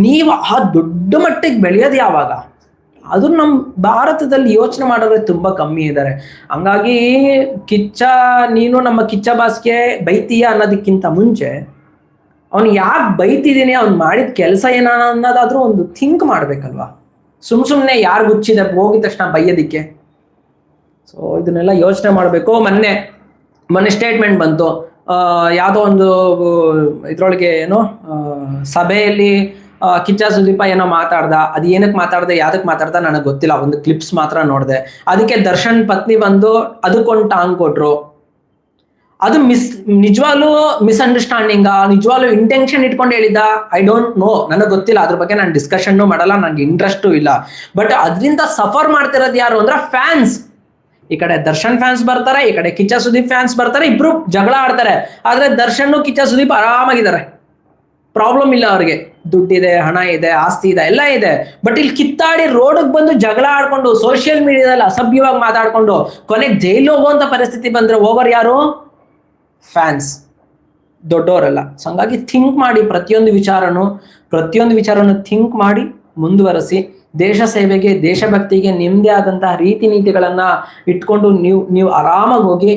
ನೀವು ಆ ದೊಡ್ಡ ಮಟ್ಟಿಗೆ ಬೆಳೆಯೋದು ಯಾವಾಗ? ಅದು ನಮ್ಮ ಭಾರತದಲ್ಲಿ ಯೋಚನೆ ಮಾಡೋದ್ರೆ ತುಂಬಾ ಕಮ್ಮಿ ಇದ್ದಾರೆ ಹಂಗಾಗಿ ಕಿಚ್ಚ, ನೀನು ನಮ್ಮ ಕಿಚ್ಚ ಬಾಸ್ಗೆ ಬೈತೀಯ ಅನ್ನೋದಕ್ಕಿಂತ ಮುಂಚೆ ಅವ್ನು ಯಾಕೆ ಬೈತಿದ್ದೀನಿ ಅವ್ನು ಮಾಡಿದ ಕೆಲಸ ಏನ ಅನ್ನೋದಾದ್ರೂ ಒಂದು ಥಿಂಕ್ ಮಾಡ್ಬೇಕಲ್ವಾ? ಸುಮ್ ಸುಮ್ನೆ ಯಾರು ಗುಚ್ಚಿದೆ, ಹೋಗಿದ ತಕ್ಷಣ ಬೈಯೋದಿಕ್ಕೆ. ಸೊ ಇದನ್ನೆಲ್ಲ ಯೋಚನೆ ಮಾಡಬೇಕು. ಮೊನ್ನೆ ಮೊನ್ನೆ ಸ್ಟೇಟ್ಮೆಂಟ್ ಬಂತು. ಯಾವುದೋ ಒಂದು, ಇದ್ರೊಳಗೆ ಏನೋ ಸಭೆಯಲ್ಲಿ ಕಿಚ್ಚ ಸುದೀಪ ಏನೋ ಮಾತಾಡ್ದ. ಅದು ಏನಕ್ಕೆ ಮಾತಾಡ್ದೆ ಯಾವ್ದಕ್ಕೆ ಮಾತಾಡ್ದ ನನಗೆ ಗೊತ್ತಿಲ್ಲ. ಒಂದು ಕ್ಲಿಪ್ಸ್ ಮಾತ್ರ ನೋಡಿದೆ. ಅದಕ್ಕೆ ದರ್ಶನ್ ಪತ್ನಿ ಬಂದು ಅದಕ್ಕೊಂದು ಟಾಂಗ್ ಕೊಟ್ರು. ಅದು ಮಿಸ್, ನಿಜವಾಗ್ಲೂ ಮಿಸ್ಅಂಡರ್ಸ್ಟ್ಯಾಂಡಿಂಗ್ ನಿಜವಾಗ್ಲೂ ಇಂಟೆನ್ಷನ್ ಇಟ್ಕೊಂಡು ಹೇಳಿದ ಐ ಡೋಂಟ್ ನೋ ನನಗೆ ಗೊತ್ತಿಲ್ಲ. ಅದ್ರ ಬಗ್ಗೆ ನಾನು ಡಿಸ್ಕಷನ್ ಮಾಡಲ್ಲ. ನನಗೆ ಇಂಟ್ರೆಸ್ಟು ಇಲ್ಲ. ಬಟ್ ಅದರಿಂದ ಸಫರ್ ಮಾಡ್ತಿರೋದು ಯಾರು? ಅಂದ್ರೆ ಫ್ಯಾನ್ಸ್ ಈ ಕಡೆ ದರ್ಶನ್ ಫ್ಯಾನ್ಸ್ ಬರ್ತಾರೆ, ಈ ಕಡೆ ಕಿಚ್ಚ ಸುದೀಪ್ ಫ್ಯಾನ್ಸ್ ಬರ್ತಾರೆ, ಇಬ್ರು ಜಗಳ ಆಡ್ತಾರೆ. ಆದ್ರೆ ದರ್ಶನ್ ಕಿಚ್ಚ ಸುದೀಪ್ ಆರಾಮಾಗಿದ್ದಾರೆ. ಪ್ರಾಬ್ಲಮ್ ಇಲ್ಲ ಅವ್ರಿಗೆ. ದುಡ್ಡಿದೆ, ಹಣ ಇದೆ, ಆಸ್ತಿ ಇದೆ, ಎಲ್ಲ ಇದೆ. ಬಟ್ ಇಲ್ಲಿ ಕಿತ್ತಾಡಿ ರೋಡಿಗೆ ಬಂದು ಜಗಳ ಆಡ್ಕೊಂಡು ಸೋಷಿಯಲ್ ಮೀಡಿಯಾದಲ್ಲಿ ಅಸಭ್ಯವಾಗಿ ಮಾತಾಡ್ಕೊಂಡು ಕೊನೆಗೆ ಜೈಲು ಹೋಗುವಂತ ಪರಿಸ್ಥಿತಿ ಬಂದ್ರೆ ಓವರ್ ಯಾರು? ಫ್ಯಾನ್ಸ್ ದೊಡ್ಡವರಲ್ಲ. ಸೊ ಹಂಗಾಗಿ ಥಿಂಕ್ ಮಾಡಿ ಪ್ರತಿಯೊಂದು ವಿಚಾರನು ಪ್ರತಿಯೊಂದು ವಿಚಾರನು ಥಿಂಕ್ ಮಾಡಿ ಮುಂದುವರೆಸಿ. ದೇಶ ಸೇವೆಗೆ, ದೇಶಭಕ್ತಿಗೆ ನಿಮ್ಮದೇ ಆದಂತಹ ರೀತಿ ನೀತಿಗಳನ್ನ ಇಟ್ಕೊಂಡು ನೀವು ನೀವು ಆರಾಮಾಗಿ ಹೋಗಿ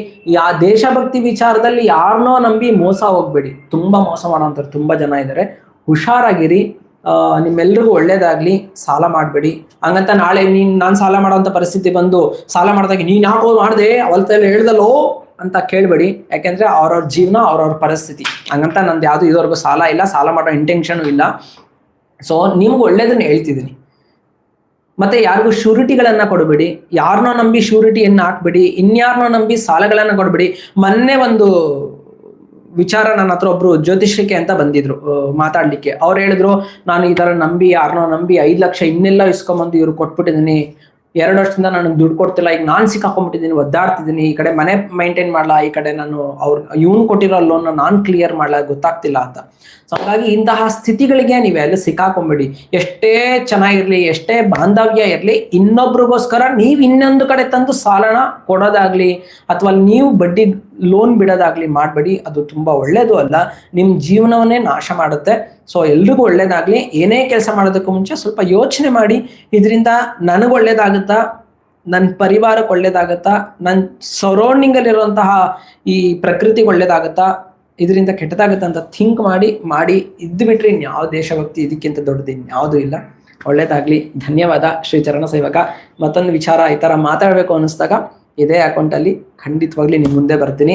ಆ ದೇಶಭಕ್ತಿ ವಿಚಾರದಲ್ಲಿ ಯಾರನ್ನೋ ನಂಬಿ ಮೋಸ ಹೋಗ್ಬೇಡಿ. ತುಂಬಾ ಮೋಸ ಮಾಡೋಂಥವ್ರು ತುಂಬಾ ಜನ ಇದ್ದಾರೆ ಹುಷಾರಾಗಿರಿ. ನಿಮ್ಮೆಲ್ರಿಗೂ ಒಳ್ಳೇದಾಗ್ಲಿ. ಸಾಲ ಮಾಡಬೇಡಿ. ಹಂಗಂತ ನಾಳೆ ನೀನ್, ನಾನು ಸಾಲ ಮಾಡೋಂಥ ಪರಿಸ್ಥಿತಿ ಬಂದು ಸಾಲ ಮಾಡಿದಾಗ ನೀನ್ ಯಾಕೋ ಮಾಡಿದೆ? ಅವಲ್ತಲ್ಲಿ ಹೇಳ್ದಲ್ಲೋ ಅಂತ ಕೇಳ್ಬೇಡಿ. ಯಾಕೆಂದ್ರೆ ಅವ್ರವ್ರ ಜೀವನ, ಅವ್ರವ್ರ ಪರಿಸ್ಥಿತಿ. ಹಂಗಂತ ನಂದು ಯಾವುದು ಇದುವರೆಗೂ ಸಾಲ ಇಲ್ಲ. ಸಾಲ ಮಾಡೋ ಇಂಟೆನ್ಷನ್ ಇಲ್ಲ. ಸೊ ನಿಮ್ಗೆ ಒಳ್ಳೇದನ್ನ ಹೇಳ್ತಿದ್ದೀನಿ ಮತ್ತೆ ಯಾರಿಗೂ ಶ್ಯೂರಿಟಿಗಳನ್ನ ಕೊಡಬೇಡಿ. ಯಾರನ್ನೋ ನಂಬಿ ಶ್ಯೂರಿಟಿಯನ್ನ ಹಾಕ್ಬೇಡಿ. ಇನ್ಯಾರನ್ನೋ ನಂಬಿ ಸಾಲಗಳನ್ನ ಕೊಡಬೇಡಿ. ಮೊನ್ನೆ ಒಂದು ವಿಚಾರ ನನ್ನ ಹತ್ರ ಒಬ್ರು ಜ್ಯೋತಿಷ್ಯಕ್ಕೆ ಅಂತ ಬಂದಿದ್ರು ಮಾತಾಡ್ಲಿಕ್ಕೆ. ಅವ್ರು ಹೇಳಿದ್ರು, ನಾನು ಈ ತರ ನಂಬಿ ಯಾರನ್ನೋ ನಂಬಿ ಐದು ಲಕ್ಷ ಇನ್ನೆಲ್ಲ ಇಸ್ಕೊಂಬಂದು ಇವ್ರು ಕೊಟ್ಬಿಟ್ಟಿದ್ದೀನಿ ಎರಡು ವರ್ಷದಿಂದ ನನಗೆ ದುಡ್ಡು ಕೊಡ್ತಿಲ್ಲ. ಈಗ ನಾನ್ ಸಿಕ್ಕಾಕೊಂಡ್ಬಿಟ್ಟಿದ್ದೀನಿ, ಒದ್ದಾಡ್ತಿದ್ದೀನಿ. ಈ ಕಡೆ ಮನೆ ಮೈಂಟೈನ್ ಮಾಡ್ಲಾ? ಈ ಕಡೆ ನಾನು ಅವ್ರ, ಇವ್ನು ಕೊಟ್ಟಿರೋ ಲೋನ್ ನಾನ್ ಕ್ಲಿಯರ್ ಮಾಡ್ಲಾ? ಗೊತ್ತಾಗ್ತಿಲ್ಲ ಅಂತ. ಸೊ ಹಾಗಾಗಿ ಇಂತಹ ಸ್ಥಿತಿಗಳಿಗೆ ನೀವೆಲ್ಲ ಸಿಕ್ಕಾಕೊಂಬೇಡಿ. ಎಷ್ಟೇ ಚೆನ್ನಾಗಿರ್ಲಿ, ಎಷ್ಟೇ ಬಾಂಧವ್ಯ ಇರಲಿ, ಇನ್ನೊಬ್ರಿಗೋಸ್ಕರ ನೀವು ಇನ್ನೊಂದು ಕಡೆ ತಂದು ಸಾಲನ ಕೊಡೋದಾಗ್ಲಿ, ಅಥವಾ ನೀವು ಬಡ್ಡಿ ಲೋನ್ ಬಿಡೋದಾಗ್ಲಿ ಮಾಡಬೇಡಿ, ಅದು ತುಂಬಾ ಒಳ್ಳೇದು ಅಲ್ಲ. ನಿಮ್ಮ ಜೀವನವನ್ನೇ ನಾಶ ಮಾಡುತ್ತೆ. ಸೊ ಎಲ್ರಿಗೂ ಒಳ್ಳೇದಾಗ್ಲಿ. ಏನೇ ಕೆಲಸ ಮಾಡೋದಕ್ಕೂ ಮುಂಚೆ ಸ್ವಲ್ಪ ಯೋಚನೆ ಮಾಡಿ. ಇದರಿಂದ ನನಗೆ ಒಳ್ಳೇದಾಗುತ್ತಾ? ನನ್ನ ಪರಿವಾರಕ್ಕೆ ಒಳ್ಳೇದಾಗತ್ತಾ? ನನ್ನ ಸರೌಂಡಿಂಗ್ ಅಲ್ಲಿರುವಂತಹ ಈ ಪ್ರಕೃತಿಗೆ ಒಳ್ಳೇದಾಗತ್ತಾ? ಇದರಿಂದ ಕೆಟ್ಟದಾಗುತ್ತಾ ಅಂತ ಥಿಂಕ್ ಮಾಡಿ ಮಾಡಿ ಇದ್ದು ಬಿಟ್ರೆ ಇನ್ಯಾವ ದೇಶಭಕ್ತಿ ಇದಕ್ಕಿಂತ ದೊಡ್ಡದು ಇನ್ಯಾವುದೂ ಇಲ್ಲ. ಒಳ್ಳೇದಾಗ್ಲಿ. ಧನ್ಯವಾದ ಶ್ರೀ ಚರಣ ಸೇವಕ. ಮತ್ತೊಂದು ವಿಚಾರ ಈ ತರ ಮಾತಾಡಬೇಕು ಅನ್ನಿಸ್ದಾಗ ಇದೇ ಅಕೌಂಟಲ್ಲಿ ಖಂಡಿತವಾಗ್ಲಿ ನಿಮ್ಮ ಮುಂದೆ ಬರ್ತೀನಿ.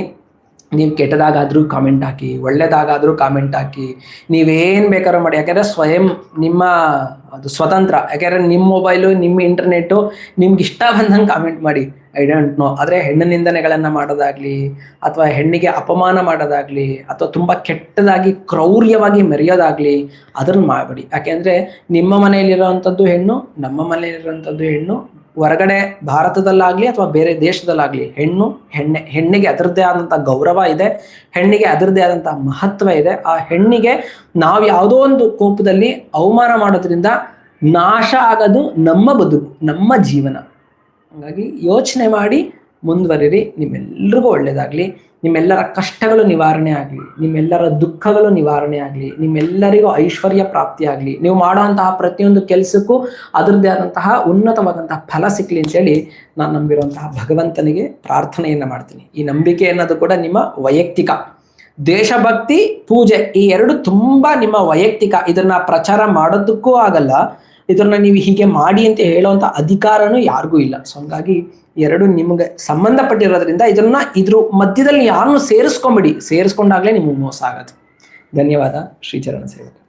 ನೀವು ಕೆಟ್ಟದಾಗಾದರೂ ಕಾಮೆಂಟ್ ಹಾಕಿ, ಒಳ್ಳೇದಾಗಾದರೂ ಕಾಮೆಂಟ್ ಹಾಕಿ, ನೀವೇನು ಬೇಕಾದ್ರೂ ಮಾಡಿ. ಯಾಕೆಂದರೆ ಸ್ವಯಂ ನಿಮ್ಮ ಅದು ಸ್ವತಂತ್ರ. ಯಾಕೆಂದರೆ ನಿಮ್ಮ ಮೊಬೈಲು ನಿಮ್ಮ ಇಂಟರ್ನೆಟ್ಟು ನಿಮ್ಗೆ ಇಷ್ಟ ಬಂದಂಗೆ ಕಾಮೆಂಟ್ ಮಾಡಿ. ಐ ಡೋಂಟ್ ನೋ ಆದರೆ ಹೆಣ್ಣು ನಿಂದನೆಗಳನ್ನು ಮಾಡೋದಾಗ್ಲಿ, ಅಥವಾ ಹೆಣ್ಣಿಗೆ ಅಪಮಾನ ಮಾಡೋದಾಗ್ಲಿ, ಅಥವಾ ತುಂಬಾ ಕೆಟ್ಟದಾಗಿ ಕ್ರೌರ್ಯವಾಗಿ ಮೆರೆಯೋದಾಗಲಿ, ಅದನ್ನ ಮಾಡಬೇಡಿ. ಯಾಕೆಂದ್ರೆ ನಿಮ್ಮ ಮನೆಯಲ್ಲಿರೋವಂಥದ್ದು ಹೆಣ್ಣು, ನಮ್ಮ ಮನೆಯಲ್ಲಿರುವಂಥದ್ದು ಹೆಣ್ಣು ಹೊರಗಡೆ ಭಾರತದಲ್ಲಾಗ್ಲಿ ಅಥವಾ ಬೇರೆ ದೇಶದಲ್ಲಾಗ್ಲಿ ಹೆಣ್ಣು, ಹೆಣ್ಣೆ, ಹೆಣ್ಣಿಗೆ ಅದರದ್ದೇ ಆದಂಥ ಗೌರವ ಇದೆ, ಹೆಣ್ಣಿಗೆ ಅದರದ್ದೇ ಆದಂಥ ಮಹತ್ವ ಇದೆ. ಆ ಹೆಣ್ಣಿಗೆ ನಾವು ಯಾವುದೋ ಒಂದು ಕೋಪದಲ್ಲಿ ಅವಮಾನ ಮಾಡೋದ್ರಿಂದ ನಾಶ ಆಗೋದು ನಮ್ಮ ಬದುಕು, ನಮ್ಮ ಜೀವನ. ಹಾಗಾಗಿ ಯೋಚನೆ ಮಾಡಿ ಮುಂದುವರಿರಿ. ನಿಮ್ಮೆಲ್ರಿಗೂ ಒಳ್ಳೇದಾಗ್ಲಿ. ನಿಮ್ಮೆಲ್ಲರ ಕಷ್ಟಗಳು ನಿವಾರಣೆ ಆಗಲಿ, ನಿಮ್ಮೆಲ್ಲರ ದುಃಖಗಳು ನಿವಾರಣೆ ಆಗಲಿ, ನಿಮ್ಮೆಲ್ಲರಿಗೂ ಐಶ್ವರ್ಯ ಪ್ರಾಪ್ತಿ ಆಗಲಿ, ನೀವು ಮಾಡುವಂತಹ ಪ್ರತಿಯೊಂದು ಕೆಲಸಕ್ಕೂ ಅದರದ್ದೇ ಆದಂತಹ ಉನ್ನತವಾದಂತಹ ಫಲ ಸಿಕ್ಲಿ ಅಂತೇಳಿ ನಾನು ನಂಬಿರುವಂತಹ ಭಗವಂತನಿಗೆ ಪ್ರಾರ್ಥನೆಯನ್ನ ಮಾಡ್ತೀನಿ. ಈ ನಂಬಿಕೆ ಅನ್ನೋದು ಕೂಡ ನಿಮ್ಮ ವೈಯಕ್ತಿಕ. ದೇಶಭಕ್ತಿ, ಪೂಜೆ ಈ ಎರಡು ತುಂಬಾ ನಿಮ್ಮ ವೈಯಕ್ತಿಕ. ಇದನ್ನ ಪ್ರಚಾರ ಮಾಡೋದಕ್ಕೂ ಆಗಲ್ಲ. ಇದನ್ನ ನೀವು ಹೀಗೆ ಮಾಡಿ ಅಂತ ಹೇಳುವಂತ ಅಧಿಕಾರನೂ ಯಾರಿಗೂ ಇಲ್ಲ. ಸೊ ಹಂಗಾಗಿ ಎರಡು ನಿಮಗೆ ಸಂಬಂಧಪಟ್ಟಿರೋದ್ರಿಂದ ಇದನ್ನ ಇದ್ರ ಮಧ್ಯದಲ್ಲಿ ಯಾರನ್ನು ಸೇರಿಸ್ಕೊಂಬಿಡಿ. ಸೇರಿಸ್ಕೊಂಡಾಗ್ಲೇ ನಿಮಗೆ ಮೋಸ ಆಗೋದು. ಧನ್ಯವಾದ. ಶ್ರೀಚರಣ ಸೇವಕ